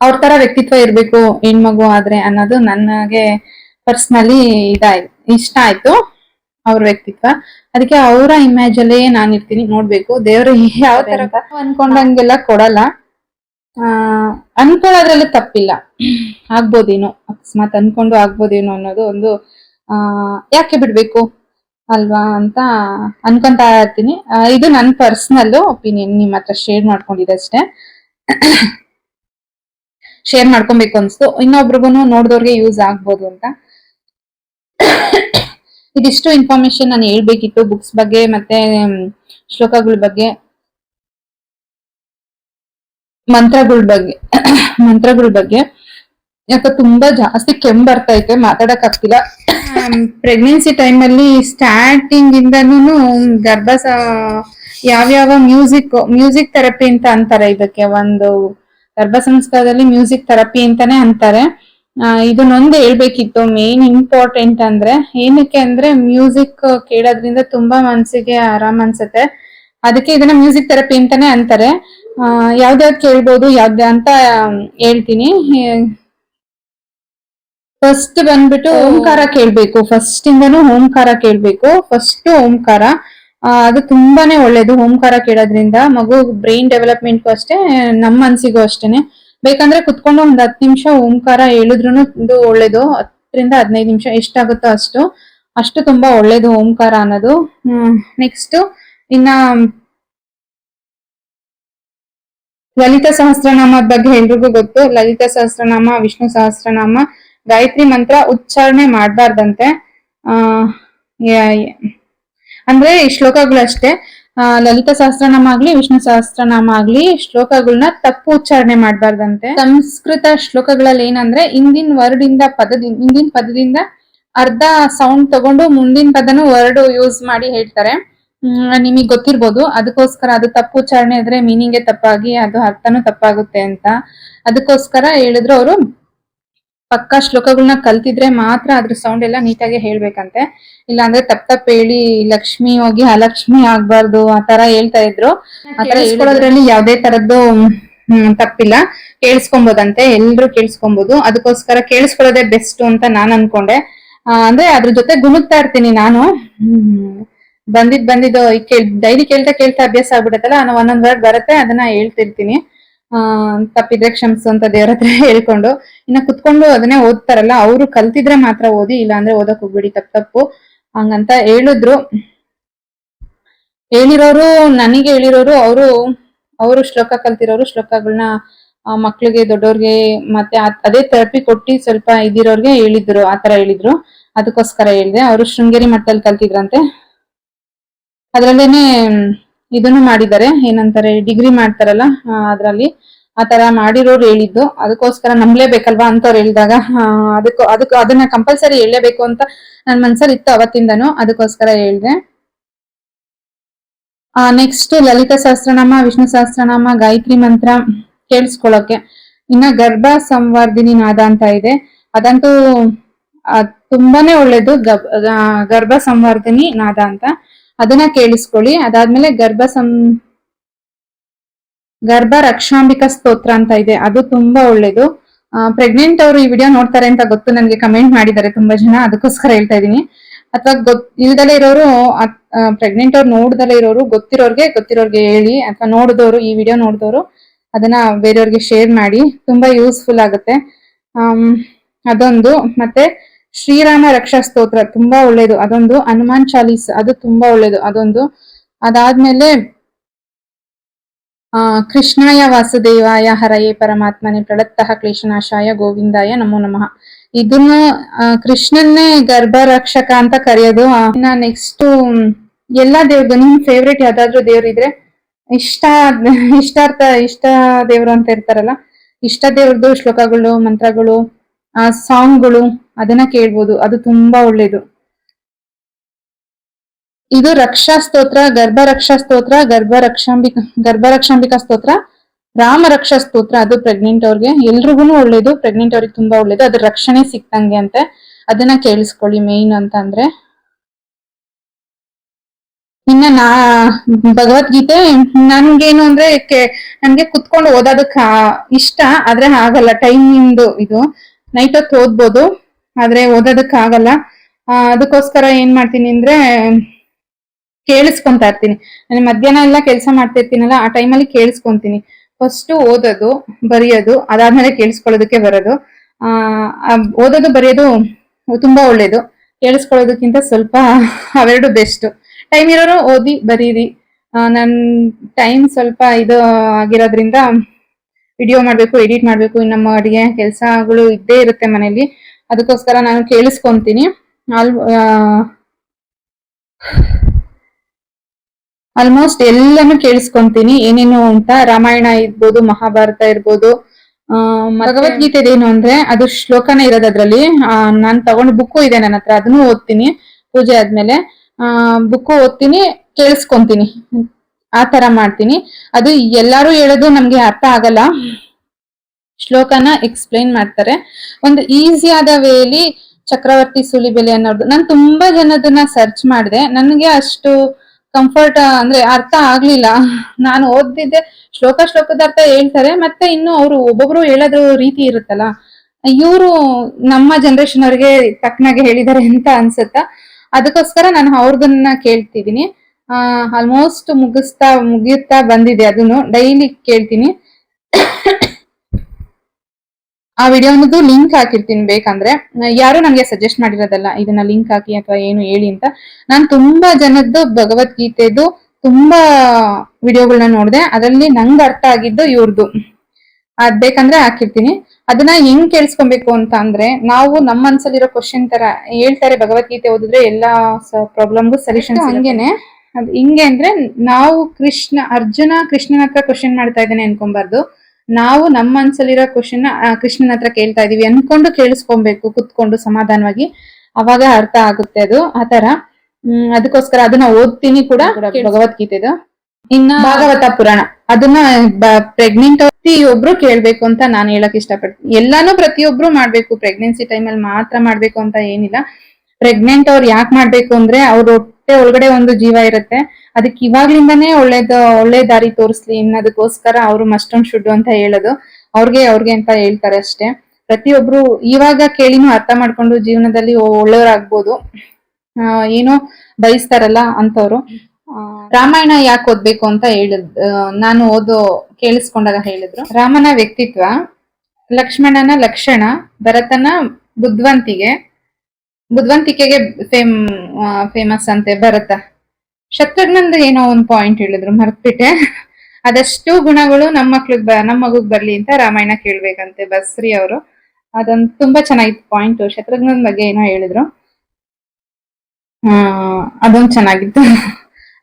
ಅವ್ರ ತರ ವ್ಯಕ್ತಿತ್ವ ಇರ್ಬೇಕು ಹೆಣ್ಮಗು ಆದ್ರೆ ಅನ್ನೋದು ನನಗೆ ಪರ್ಸನಲಿ ಇದಾಯ್ ಇಷ್ಟ ಆಯ್ತು ಅವ್ರ ವ್ಯಕ್ತಿತ್ವ. ಅದಕ್ಕೆ ಅವರ ಇಮೇಜ್ ಅಲ್ಲೇ ನಾನು ಇರ್ತೀನಿ ನೋಡ್ಬೇಕು. ದೇವ್ರ ಯಾವ ತರ ಅನ್ಕೊಂಡಂಗೆಲ್ಲ ಕೊಡಲ್ಲ. ಆ ಅನ್ಕೊಳ್ಳೋದ್ರಲ್ಲಿ ತಪ್ಪಿಲ್ಲ. ಆಗ್ಬೋದೇನೋ ಅಕಸ್ಮಾತ್ ಅನ್ಕೊಂಡು ಆಗ್ಬೋದೇನೋ ಅನ್ನೋದು ಒಂದು ಯಾಕೆ ಬಿಡ್ಬೇಕು ಅಲ್ವಾ ಅಂತ ಅನ್ಕೊಂತಾ ಇರ್ತೀನಿ. ಇದು ನನ್ನ ಪರ್ಸನಲ್ ಒಪಿನಿಯನ್ ನಿಮ್ಮ ಹತ್ರ ಶೇರ್ ಮಾಡ್ಕೊಂಡಿದ್ದೆ ಅಷ್ಟೇ ಶೇರ್ ಮಾಡ್ಕೊಬೇಕು ಅನ್ಸ್ತು. ಇನ್ನೊಬ್ರಿಗೂ ನೋಡಿದವ್ರಿಗೆ ಯೂಸ್ ಆಗ್ಬೋದು ಅಂತ. ಇದಿಷ್ಟು ಇನ್ಫಾರ್ಮೇಶನ್ ನಾನು ಹೇಳ್ಬೇಕಿತ್ತು. ಬುಕ್ಸ್ ಬಗ್ಗೆ ಮತ್ತೆ ಶ್ಲೋಕಗಳ ಬಗ್ಗೆ. ಮಂತ್ರಗಳ ಬಗ್ಗೆ. ಮಂತ್ರಗಳ ಬಗ್ಗೆ. ಯಾಕೆ ತುಂಬಾ ಜಾಸ್ತಿ ಕೆಮ್ಮು ಬರ್ತಾ ಐತೆ ಮಾತಾಡಕ್ ಆಗ್ತಿಲ್ಲ. ಪ್ರೆಗ್ನೆನ್ಸಿ ಟೈಮ್ ಅಲ್ಲಿ ಸ್ಟಾರ್ಟಿಂಗ್ ಇಂದನೂ ಗರ್ಭ ಯಾವ ಮ್ಯೂಸಿಕ್ ಮ್ಯೂಸಿಕ್ ಥೆರಪಿ ಅಂತ ಅಂತಾರೆ ಇದಕ್ಕೆ. ಒಂದು ಗರ್ಭ ಸಂಸ್ಕಾರದಲ್ಲಿ ಮ್ಯೂಸಿಕ್ ಥೆರಪಿ ಅಂತಾನೆ ಅಂತಾರೆ. ಇದನ್ನೊಂದು ಹೇಳ್ಬೇಕಿತ್ತು. ಮೇನ್ ಇಂಪಾರ್ಟೆಂಟ್ ಅಂದ್ರೆ ಏನಕ್ಕೆ ಅಂದ್ರೆ ಮ್ಯೂಸಿಕ್ ಕೇಳೋದ್ರಿಂದ ತುಂಬಾ ಮನ್ಸಿಗೆ ಆರಾಮ್ ಅನ್ಸುತ್ತೆ. ಅದಕ್ಕೆ ಇದನ್ನ ಮ್ಯೂಸಿಕ್ ಥೆರಪಿ ಅಂತಾನೆ ಅಂತಾರೆ. ಯಾವ್ದ್ಯಾವ್ದ್ ಕೇಳ್ಬೋದು, ಯಾವ್ದು ಅಂತ ಹೇಳ್ತೀನಿ. ಫಸ್ಟ್ ಬಂದ್ಬಿಟ್ಟು ಓಂಕಾರ ಕೇಳ್ಬೇಕು. ಫಸ್ಟ್ ಇಂದನು ಓಂಕಾರ ಕೇಳ್ಬೇಕು. ಫಸ್ಟ್ ಓಂಕಾರ. ಅದು ತುಂಬಾನೇ ಒಳ್ಳೇದು ಓಂಕಾರ ಕೇಳೋದ್ರಿಂದ. ಮಗು ಬ್ರೈನ್ ಡೆವಲಪ್ಮೆಂಟ್ ಅಷ್ಟೇ ನಮ್ಮ ಮನ್ಸಿಗೂ ಅಷ್ಟೇನೆ. ಬೇಕಂದ್ರೆ ಕುತ್ಕೊಂಡು ಒಂದ್ ಹತ್ತು ನಿಮಿಷ ಓಂಕಾರ ಹೇಳಿದ್ರು ಒಳ್ಳೇದು. ಹತ್ತರಿಂದ ಹದಿನೈದು ನಿಮಿಷ ಎಷ್ಟಾಗುತ್ತೋ ಅಷ್ಟು. ಅಷ್ಟು ತುಂಬಾ ಒಳ್ಳೇದು ಓಂಕಾರ ಅನ್ನೋದು. ನೆಕ್ಸ್ಟ್ ಇನ್ನ ಲಲಿತ ಸಹಸ್ರನಾಮದ ಬಗ್ಗೆ ಎಲ್ರಿಗೂ ಗೊತ್ತು. ಲಲಿತ ಸಹಸ್ರನಾಮ, ವಿಷ್ಣು ಸಹಸ್ರನಾಮ ಗಾಯತ್ರಿ ಮಂತ್ರ ಉಚ್ಚಾರಣೆ ಮಾಡಬಾರ್ದಂತೆ. ಆ ಅಂದ್ರೆ ಈ ಶ್ಲೋಕಗಳಷ್ಟೇ. ಲಲಿತ ಸಹಸ್ರನಾಮ ಆಗ್ಲಿ ವಿಷ್ಣು ಸಹಸ್ರನಾಮ ಆಗ್ಲಿ ಶ್ಲೋಕಗಳನ್ನ ತಪ್ಪು ಉಚ್ಚಾರಣೆ ಮಾಡಬಾರ್ದಂತೆ. ಸಂಸ್ಕೃತ ಶ್ಲೋಕಗಳಲ್ಲಿ ಏನಂದ್ರೆ ಹಿಂದಿನ ವರ್ಡ್ ಇಂದ ಪದದಿಂದ ಹಿಂದಿನ ಪದದಿಂದ ಅರ್ಧ ಸೌಂಡ್ ತಗೊಂಡು ಮುಂದಿನ ಪದನು ವರ್ಡ್ ಯೂಸ್ ಮಾಡಿ ಹೇಳ್ತಾರೆ. ನಿಮಗೆ ಗೊತ್ತಿರ್ಬೋದು. ಅದಕ್ಕೋಸ್ಕರ ಅದು ತಪ್ಪು ಉಚ್ಚಾರಣೆ ಆದ್ರೆ ಮೀನಿಂಗೇ ತಪ್ಪಾಗಿ, ಅದು ಅರ್ಥನೂ ತಪ್ಪಾಗುತ್ತೆ ಅಂತ. ಅದಕ್ಕೋಸ್ಕರ ಹೇಳಿದ್ರು ಅವರು ಪಕ್ಕ ಶ್ಲೋಕಗಳನ್ನ ಕಲ್ತಿದ್ರೆ ಮಾತ್ರ ಅದ್ರ ಸೌಂಡ್ ಎಲ್ಲ ನೀಟಾಗಿ ಹೇಳ್ಬೇಕಂತೆ. ಇಲ್ಲಾಂದ್ರೆ ತಪ್ಪ ತಪ್ಪ ಹೇಳಿ ಲಕ್ಷ್ಮಿ ಹೋಗಿ ಅಲಕ್ಷ್ಮಿ ಆಗ್ಬಾರ್ದು ಆ ತರ ಹೇಳ್ತಾ ಇದ್ರು. ಹೇಳ್ಕೊಳ್ಳೋದ್ರಲ್ಲಿ ಯಾವ್ದೇ ತರದ್ದು ತಪ್ಪಿಲ್ಲ. ಕೇಳಿಸ್ಕೊಬೋದಂತೆ ಎಲ್ರು ಕೇಳಿಸ್ಕೊಂಬೋದು. ಅದಕ್ಕೋಸ್ಕರ ಕೇಳಿಸ್ಕೊಳ್ಳೋದೇ ಬೆಸ್ಟ್ ಅಂತ ನಾನ್ ಅನ್ಕೊಂಡೆ. ಅಂದ್ರೆ ಅದ್ರ ಜೊತೆ ಗುಣಗ್ತಾ ಇರ್ತೀನಿ ನಾನು. ಬಂದಿದ್ ಬಂದಿದ್ದು ಡೈಲಿ ಕೇಳ್ತಾ ಕೇಳ್ತಾ ಅಭ್ಯಾಸ ಆಗ್ಬಿಡತ್ತಲ್ಲ ನಾನು ಒಂದೊಂದ್ ವರ್ಡ್ ಬರುತ್ತೆ ಅದನ್ನ ಹೇಳ್ತಿರ್ತೀನಿ. ತಪ್ಪಿದ್ರೆ ಕ್ಷಮಿಸು ಅಂತ ದೇವ್ರ ಹತ್ರ ಹೇಳ್ಕೊಂಡು. ಇನ್ನ ಕುತ್ಕೊಂಡು ಅದನ್ನೇ ಓದ್ತಾರಲ್ಲ, ಅವರು ಕಲ್ತಿದ್ರೆ ಮಾತ್ರ ಓದಿ ಇಲ್ಲ ಅಂದ್ರೆ ಓದಕ್ ಹೋಗ್ಬಿಡಿ, ತಪ್ಪು ತಪ್ಪು. ಹಂಗಂತ ಹೇಳಿದ್ರು. ಹೇಳಿರೋರು, ನನಗೆ ಹೇಳಿರೋರು, ಅವರು ಅವರು ಶ್ಲೋಕ ಕಲ್ತಿರೋರು ಶ್ಲೋಕಗಳನ್ನ ಮಕ್ಳಿಗೆ ದೊಡ್ಡವ್ರಿಗೆ ಮತ್ತೆ ಅದೇ ಥೆರಪಿ ಕೊಟ್ಟು ಸ್ವಲ್ಪ ಇದಿರೋರ್ಗೆ ಹೇಳಿದ್ರು ಆತರ ಹೇಳಿದ್ರು. ಅದಕ್ಕೋಸ್ಕರ ಹೇಳಿದೆ. ಅವರು ಶೃಂಗೇರಿ ಮಟ್ಟದಲ್ಲಿ ಕಲ್ತಿದ್ರಂತೆ. ಅದ್ರಲ್ಲೇನೆ ಇದನ್ನು ಮಾಡಿದ್ದಾರೆ ಏನಂತಾರೆ ಡಿಗ್ರಿ ಮಾಡ್ತಾರಲ್ಲ ಅದರಲ್ಲಿ ಆ ತರ ಮಾಡಿರೋರು ಹೇಳಿದ್ದು. ಅದಕ್ಕೋಸ್ಕರ ನಂಬ್ಲೇಬೇಕಲ್ವಾ ಅಂತವ್ರು ಹೇಳಿದಾಗ ಅದಕ್ಕೂ, ಅದಕ್ಕೆ, ಅದನ್ನ ಕಂಪಲ್ಸರಿ ಹೇಳಲೇಬೇಕು ಅಂತ ನನ್ನ ಮನ್ಸಲ್ಲಿ ಇತ್ತು ಅವತ್ತಿಂದನು. ಅದಕ್ಕೋಸ್ಕರ ಹೇಳಿದೆ. ಆ ನೆಕ್ಸ್ಟ್ ಲಲಿತ ಸಹಸ್ರನಾಮ, ವಿಷ್ಣು ಸಹಸ್ರನಾಮ, ಗಾಯತ್ರಿ ಮಂತ್ರ ಕೇಳಿಸ್ಕೊಳ್ಳೋಕೆ. ಇನ್ನ ಗರ್ಭ ಸಂವರ್ಧಿನಿ ನಾದ ಅಂತ ಇದೆ. ಅದಂತೂ ತುಂಬಾನೇ ಒಳ್ಳೇದು. ಗರ್ಭ ಸಂವರ್ಧಿನಿ ನಾದ ಅಂತ. ಅದನ್ನ ಕೇಳಿಸ್ಕೊಳ್ಳಿ. ಅದಾದ್ಮೇಲೆ ಗರ್ಭ ಸಂ ಗರ್ಭ ರಕ್ಷಾಂಬಿಕಾ ಸ್ತೋತ್ರ ಅಂತ ಇದೆ. ಅದು ತುಂಬಾ ಒಳ್ಳೇದು. ಪ್ರೆಗ್ನೆಂಟ್ ಅವರು ಈ ವಿಡಿಯೋ ನೋಡ್ತಾರೆ ಅಂತ ಗೊತ್ತು. ನನಗೆ ಕಮೆಂಟ್ ಮಾಡಿದ್ದಾರೆ ತುಂಬಾ ಜನ. ಅದಕ್ಕೋಸ್ಕರ ಹೇಳ್ತಾ ಇದೀನಿ ಅಥವಾ ಗೊತ್ ಇಲ್ದಲೇ ಇರೋರು ಪ್ರೆಗ್ನೆಂಟ್ ಅವ್ರು ನೋಡ್ದಲೇ ಇರೋರು, ಗೊತ್ತಿರೋರ್ಗೆ ಗೊತ್ತಿರೋರ್ಗೆ ಹೇಳಿ. ಅಥವಾ ನೋಡಿದವರು ಈ ವಿಡಿಯೋ ನೋಡಿದವರು ಅದನ್ನ ಬೇರೆಯವ್ರಿಗೆ ಶೇರ್ ಮಾಡಿ. ತುಂಬಾ ಯೂಸ್ಫುಲ್ ಆಗುತ್ತೆ. ಅದೊಂದು. ಮತ್ತೆ ಶ್ರೀರಾಮ ರಕ್ಷಾ ಸ್ತೋತ್ರ ತುಂಬಾ ಒಳ್ಳೇದು. ಅದೊಂದು ಹನುಮಾನ್ ಚಾಲೀಸ್, ಅದು ತುಂಬಾ ಒಳ್ಳೇದು. ಅದೊಂದು ಅದಾದ್ಮೇಲೆ, ಆ, ಕೃಷ್ಣಾಯ ವಾಸುದೇವಾಯ ಹರಯೇ ಪರಮಾತ್ಮನೆ ಪ್ರಳತ್ತಃ ಕ್ಲೇಶನಾಶಾಯ ಗೋವಿಂದಾಯ ನಮೋ ನಮಃ. ಇದನ್ನು ಕೃಷ್ಣನ್ನೇ ಗರ್ಭ ರಕ್ಷಕ ಅಂತ ಕರೆಯೋದು. ಇನ್ನ ನೆಕ್ಸ್ಟ್ ಎಲ್ಲಾ ದೇವ್ರದ್ದು ನಿಮ್ ಫೇವ್ರೇಟ್ ಯಾವ್ದಾದ್ರು ದೇವ್ರಿದ್ರೆ ಇಷ್ಟ, ಇಷ್ಟಾರ್ಥ, ಇಷ್ಟ ದೇವ್ರು ಅಂತ ಇರ್ತಾರಲ್ಲ, ಇಷ್ಟ ದೇವ್ರದ್ದು ಶ್ಲೋಕಗಳು, ಮಂತ್ರಗಳು ಆ ಸಾಂಗ್ಗಳು ಅದನ್ನ ಕೇಳ್ಬೋದು. ಅದು ತುಂಬಾ ಒಳ್ಳೇದು. ಇದು ರಕ್ಷಾ ಸ್ತೋತ್ರ, ಗರ್ಭ ರಕ್ಷಾ ಸ್ತೋತ್ರ, ಗರ್ಭ ರಕ್ಷಾಂಬಿಕ, ಗರ್ಭ ರಕ್ಷಾಂಬಿಕಾ ಸ್ತೋತ್ರ, ರಾಮ ರಕ್ಷಾ ಸ್ತೋತ್ರ. ಅದು ಪ್ರೆಗ್ನೆಂಟ್ ಅವ್ರಿಗೆ. ಎಲ್ರಿಗೂ ಒಳ್ಳೇದು. ಪ್ರೆಗ್ನೆಂಟ್ ಅವ್ರಿಗೆ ತುಂಬಾ ಒಳ್ಳೇದು. ಅದ್ರ ರಕ್ಷಣೆ ಸಿಕ್ತಂಗೆ ಅಂತೆ. ಅದನ್ನ ಕೇಳಿಸ್ಕೊಳ್ಳಿ ಮೇನ್ ಅಂತ ಅಂದ್ರೆ. ಇನ್ನ ನಾ, ಭಗವದ್ಗೀತೆ ನನ್ಗೇನು ಅಂದ್ರೆ ನನ್ಗೆ ಕುತ್ಕೊಂಡು ಓದೋದಕ್ಕ ಇಷ್ಟ, ಆದ್ರೆ ಆಗಲ್ಲ ಟೈಮಿಂದು ಇದು. ನೈಟ್ ಹೊತ್ತು ಓದ್ಬೋದು, ಆದ್ರೆ ಓದೋದಕ್ ಆಗಲ್ಲ ಅದಕ್ಕೋಸ್ಕರ ಏನ್ ಮಾಡ್ತೀನಿ ಅಂದ್ರೆ, ಕೇಳಿಸ್ಕೊಂತಾ ಇರ್ತೀನಿ. ನಾನು ಮಧ್ಯಾಹ್ನ ಎಲ್ಲ ಕೆಲಸ ಮಾಡ್ತಾ ಇರ್ತೀನಲ್ಲ, ಆ ಟೈಮಲ್ಲಿ ಕೇಳಿಸ್ಕೊಂತೀನಿ. ಫಸ್ಟ್ ಓದೋದು, ಬರೆಯೋದು, ಅದಾದ್ಮೇಲೆ ಕೇಳಿಸ್ಕೊಳ್ಳೋದಕ್ಕೆ ಬರೋದು. ಆ ಓದೋದು, ಬರೆಯೋದು ತುಂಬಾ ಒಳ್ಳೇದು. ಕೇಳಿಸ್ಕೊಳ್ಳೋದಕ್ಕಿಂತ ಸ್ವಲ್ಪ ಅವೆರಡು ಬೆಸ್ಟ್ ಟೈಮ್ ಇರೋರು ಓದಿ, ಬರೀರಿ. ನನ್ ಟೈಮ್ ಸ್ವಲ್ಪ ಇದು ಆಗಿರೋದ್ರಿಂದ ವಿಡಿಯೋ ಮಾಡ್ಬೇಕು ಎಡಿಟ್ ಮಾಡ್ಬೇಕು ನಮ್ಮ ಅಡುಗೆ ಕೆಲಸಗಳು ಇದ್ದೇ ಇರುತ್ತೆ ಮನೇಲಿ. ಅದಕ್ಕೋಸ್ಕರ ನಾನು ಕೇಳಿಸ್ಕೊಂತೀನಿ. ಆಲ್ ಆಲ್ಮೋಸ್ಟ್ ಎಲ್ಲಾನು ಕೇಳಿಸ್ಕೊಂತೀನಿ. ಏನೇನು ಅಂತ ರಾಮಾಯಣ ಇರ್ಬೋದು ಮಹಾಭಾರತ ಇರ್ಬೋದು ಆ, ಭಗವದ್ಗೀತೆ ಏನು ಅಂದ್ರೆ ಅದು ಶ್ಲೋಕನೇ ಇರೋದು ಅದ್ರಲ್ಲಿ. ನಾನ್ ತಗೊಂಡ್ ಬುಕ್ಕು ಇದೆ ನನ್ನ ಹತ್ರ ಅದನ್ನು ಓದ್ತೀನಿ ಪೂಜೆ ಆದ್ಮೇಲೆ. ಆ ಬುಕ್ಕು ಓದ್ತೀನಿ ಕೇಳಿಸ್ಕೊಂತೀನಿ. ಆ ತರ ಮಾಡ್ತೀನಿ. ಅದು ಎಲ್ಲಾರು ಹೇಳೋದು ನಮ್ಗೆ ಅರ್ಥ ಆಗಲ್ಲ. ಶ್ಲೋಕನ ಎಕ್ಸ್ಪ್ಲೈನ್ ಮಾಡ್ತಾರೆ. ಒಂದು ಈಸಿ ಆದ ವೇಲಿ ಚಕ್ರವರ್ತಿ ಸುಲಿಬೆಲೆ ಅನ್ನೋದು. ನಾನು ತುಂಬಾ ಜನದನ್ನ ಸರ್ಚ್ ಮಾಡಿದೆ. ನನಗೆ ಅಷ್ಟು ಕಂಫರ್ಟ್ ಅಂದ್ರೆ ಅರ್ಥ ಆಗ್ಲಿಲ್ಲ. ನಾನು ಓದಿದ್ದೆ ಶ್ಲೋಕ ಶ್ಲೋಕದ ಅರ್ಥ ಹೇಳ್ತಾರೆ, ಮತ್ತೆ ಇನ್ನು ಅವರು ಒಬ್ಬೊಬ್ರು ಹೇಳೋದು ರೀತಿ ಇರುತ್ತಲ್ಲ. ಇವರು ನಮ್ಮ ಜನರೇಷನ್ ಅವ್ರಿಗೆ ತಕ್ಕನಾಗೆ ಹೇಳಿದ್ದಾರೆ ಅಂತ ಅನ್ಸುತ್ತ? ಅದಕ್ಕೋಸ್ಕರ ನಾನು ಅವ್ರದನ್ನ ಕೇಳ್ತಿದೀನಿ ಆಲ್ಮೋಸ್ಟ್ ಮುಗಿಸ್ತಾ ಮುಗಿಯುತ್ತಾ ಬಂದಿದೆ ಅದನ್ನು. ಡೈಲಿ ಕೇಳ್ತೀನಿ. ಆ ವಿಡಿಯೋನದ್ದು ಲಿಂಕ್ ಹಾಕಿರ್ತೀನಿ ಬೇಕಂದ್ರೆ. ಯಾರು ನನಗೆ ಸಜೆಸ್ಟ್ ಮಾಡಿರೋದಲ್ಲ ಇದನ್ನ ಲಿಂಕ್ ಹಾಕಿ ಅಥವಾ ಏನು ಹೇಳಿ ಅಂತ. ನಾನು ತುಂಬಾ ಜನದ್ದು ಭಗವದ್ಗೀತೆದು ತುಂಬಾ ವಿಡಿಯೋಗಳನ್ನ ನೋಡಿದೆ. ಅದರಲ್ಲಿ ನಂಗೆ ಅರ್ಥ ಆಗಿದ್ದು ಇವ್ರದ್ದು ಅದ್ ಬೇಕಂದ್ರೆ ಹಾಕಿರ್ತೀನಿ. ಅದನ್ನ ಹೆಂಗ್ ಕೇಳಿಸ್ಕೊಬೇಕು ಅಂತ ಅಂದ್ರೆ ನಾವು ನಮ್ಮ ಮನ್ಸಲ್ಲಿರೋ ಕ್ವಶನ್ ತರ ಹೇಳ್ತಾರೆ ಭಗವದ್ಗೀತೆ ಓದಿದ್ರೆ ಎಲ್ಲಾ ಪ್ರಾಬ್ಲಮ್ಗೂ ಸೊಲ್ಯೂಷನ್ ಹಂಗೇನೆ. ಅದ್ ಹಿಂಗೆ ಅಂದ್ರೆ ನಾವು ಕೃಷ್ಣ ಅರ್ಜುನ ಕೃಷ್ಣನ ಹತ್ರ ಕ್ವಶನ್ ಮಾಡ್ತಾ ಇದ್ದಾನೆ ಅನ್ಕೊಂಬಾರ್ದು. ನಾವು ನಮ್ಮ ಮನ್ಸಲ್ಲಿರೋ ಕ್ವಶನ್ ಕೃಷ್ಣನ ಹತ್ರ ಕೇಳ್ತಾ ಇದೀವಿ ಅನ್ಕೊಂಡು ಕೇಳಿಸ್ಕೊಬೇಕು ಕುತ್ಕೊಂಡು ಸಮಾಧಾನವಾಗಿ. ಅವಾಗ ಅರ್ಥ ಆಗುತ್ತೆ ಅದು ಆತರ ಹ್ಮ್ ಅದಕ್ಕೋಸ್ಕರ ಅದನ್ನ ಓದ್ತೀನಿ ಕೂಡ ಭಗವದ್ಗೀತೆದು. ಇನ್ನ ಭಾಗವತ ಪುರಾಣ. ಅದನ್ನ ಪ್ರೆಗ್ನೆಂಟ್ ಪ್ರತಿಯೊಬ್ರು ಕೇಳ್ಬೇಕು ಅಂತ ನಾನು ಹೇಳಕ್ ಇಷ್ಟಪಡ್ತೀನಿ. ಎಲ್ಲಾನು ಪ್ರತಿಯೊಬ್ರು ಮಾಡ್ಬೇಕು ಪ್ರೆಗ್ನೆನ್ಸಿ ಟೈಮಲ್ಲಿ ಮಾತ್ರ ಮಾಡ್ಬೇಕು ಅಂತ ಏನಿಲ್ಲ. ಪ್ರೆಗ್ನೆಂಟ್ ಅವ್ರು ಯಾಕೆ ಮಾಡ್ಬೇಕು ಅಂದ್ರೆ ಅವ್ರ ಹೊಟ್ಟೆ ಒಳಗಡೆ ಒಂದು ಜೀವ ಇರುತ್ತೆ. ಅದಕ್ಕೆ ಇವಾಗ್ಲಿಂದಾನೇ ಒಳ್ಳೇದು, ಒಳ್ಳೆ ದಾರಿ ತೋರಿಸ್ಲಿ ಇನ್ನದಕ್ಕೋಸ್ಕರ ಅವರು ಮಸ್ಟಮ್ ಶುಡ್ ಅಂತ ಹೇಳೋದು. ಅವ್ರಿಗೆ ಅವ್ರಿಗೆ ಅಂತ ಹೇಳ್ತಾರೆ ಅಷ್ಟೇ. ಪ್ರತಿಯೊಬ್ರು ಇವಾಗ ಕೇಳಿನೂ ಅರ್ಥ ಮಾಡ್ಕೊಂಡು ಜೀವನದಲ್ಲಿ ಒಳ್ಳೆಯವರಾಗ್ಬೋದು ಏನೋ ಬಯಸ್ತಾರಲ್ಲ ಅಂತವ್ರು ರಾಮಾಯಣ ಯಾಕೆ ಓದ್ಬೇಕು ಅಂತ ಹೇಳಿದ್ ನಾನು ಓದೋ ಕೇಳಿಸ್ಕೊಂಡಾಗ ಹೇಳಿದ್ರು. ರಾಮನ ವ್ಯಕ್ತಿತ್ವ, ಲಕ್ಷ್ಮಣನ ಲಕ್ಷಣ, ಭರತನ ಬುದ್ಧಿವಂತಿಗೆ ಬುದ್ಧಿವಂತಿಕೆಗೆ ಫೇಮ್ ಫೇಮಸ್ ಅಂತೆ ಭರತ. ಶತ್ರುಘ್ನಂದು ಏನೋ ಒಂದು ಪಾಯಿಂಟ್ ಹೇಳಿದ್ರು, ಮರ್ತ್ಬಿಟ್ಟೆ. ಅದಷ್ಟು ಗುಣಗಳು ನಮ್ಮ ಮಕ್ಳಿಗೆ ಬ ನಮ್ಮ ಮಗುಗ್ ಬರ್ಲಿ ಅಂತ ರಾಮಾಯಣ ಕೇಳ್ಬೇಕಂತೆ ಬಸ್ರಿ ಅವರು. ಅದೊಂದು ತುಂಬಾ ಚೆನ್ನಾಗಿತ್ತು ಪಾಯಿಂಟ್ ಶತ್ರುಘ್ನನ್ ಬಗ್ಗೆ ಏನೋ ಹೇಳಿದ್ರು. ಆ, ಅದೊಂದು ಚೆನ್ನಾಗಿತ್ತು.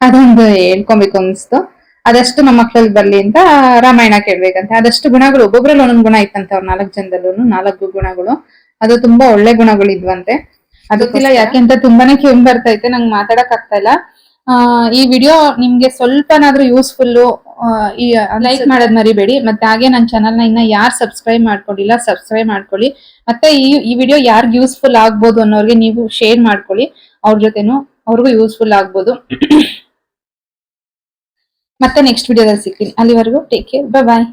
ಅದೊಂದು ಹೇಳ್ಕೊಬೇಕು ಅನ್ಸ್ತು. ಅದಷ್ಟು ನಮ್ಮ ಮಕ್ಳಲ್ಲಿ ಬರ್ಲಿ ಅಂತ ರಾಮಾಯಣ ಕೇಳ್ಬೇಕಂತೆ. ಅದಷ್ಟು ಗುಣಗಳು, ಒಬ್ಬೊಬ್ರಲ್ಲಿ ಒಂದೊಂದು ಗುಣ ಇತ್ತಂತೆ ಅವ್ರ ನಾಲ್ಕು ಜನದಲ್ಲೂ ನಾಲ್ಕು ಗುಣಗಳು. ಅದು ತುಂಬಾ ಒಳ್ಳೆ ಗುಣಗಳು ಇದ್ವಂತೆ ಗೊತ್ತಿಲ್ಲ ಯಾಕೆ ಅಂತ ತುಂಬಾನೇ ಕೆಮ್ಮು ಬರ್ತೈತೆ ನಂಗೆ ಮಾತಾಡಕ್ ಆಗ್ತಾ ಇಲ್ಲ. ಈ ವಿಡಿಯೋ ನಿಮ್ಗೆ ಸ್ವಲ್ಪನಾದ್ರೂ ಯೂಸ್ಫುಲ್ ಈ ಲೈಕ್ ಮಾಡೋದ್ ಮರಿಬೇಡಿ. ಮತ್ತೆ ಹಾಗೆ ನನ್ನ ನ ಇನ್ನ ಯಾರು ಸಬ್ಸ್ಕ್ರೈಬ್ ಮಾಡ್ಕೊಂಡಿಲ್ಲ ಸಬ್ಸ್ಕ್ರೈಬ್ ಮಾಡ್ಕೊಳ್ಳಿ. ಮತ್ತೆ ಈ ಈ ವಿಡಿಯೋ ಯಾರ್ಗ್ ಯೂಸ್ಫುಲ್ ಆಗ್ಬೋದು ಅನ್ನೋರ್ಗೆ ನೀವು ಶೇರ್ ಮಾಡ್ಕೊಳ್ಳಿ. ಅವ್ರ ಜೊತೆನು ಅವ್ರಿಗೂ ಯೂಸ್ಫುಲ್ ಆಗ್ಬೋದು. ಮತ್ತೆ ನೆಕ್ಸ್ಟ್ ವಿಡಿಯೋದಲ್ಲಿ ಸಿಗ್ತೀನಿ. ಅಲ್ಲಿವರೆಗೂ ಟೇಕ್ ಕೇರ್ ಬಾಯ್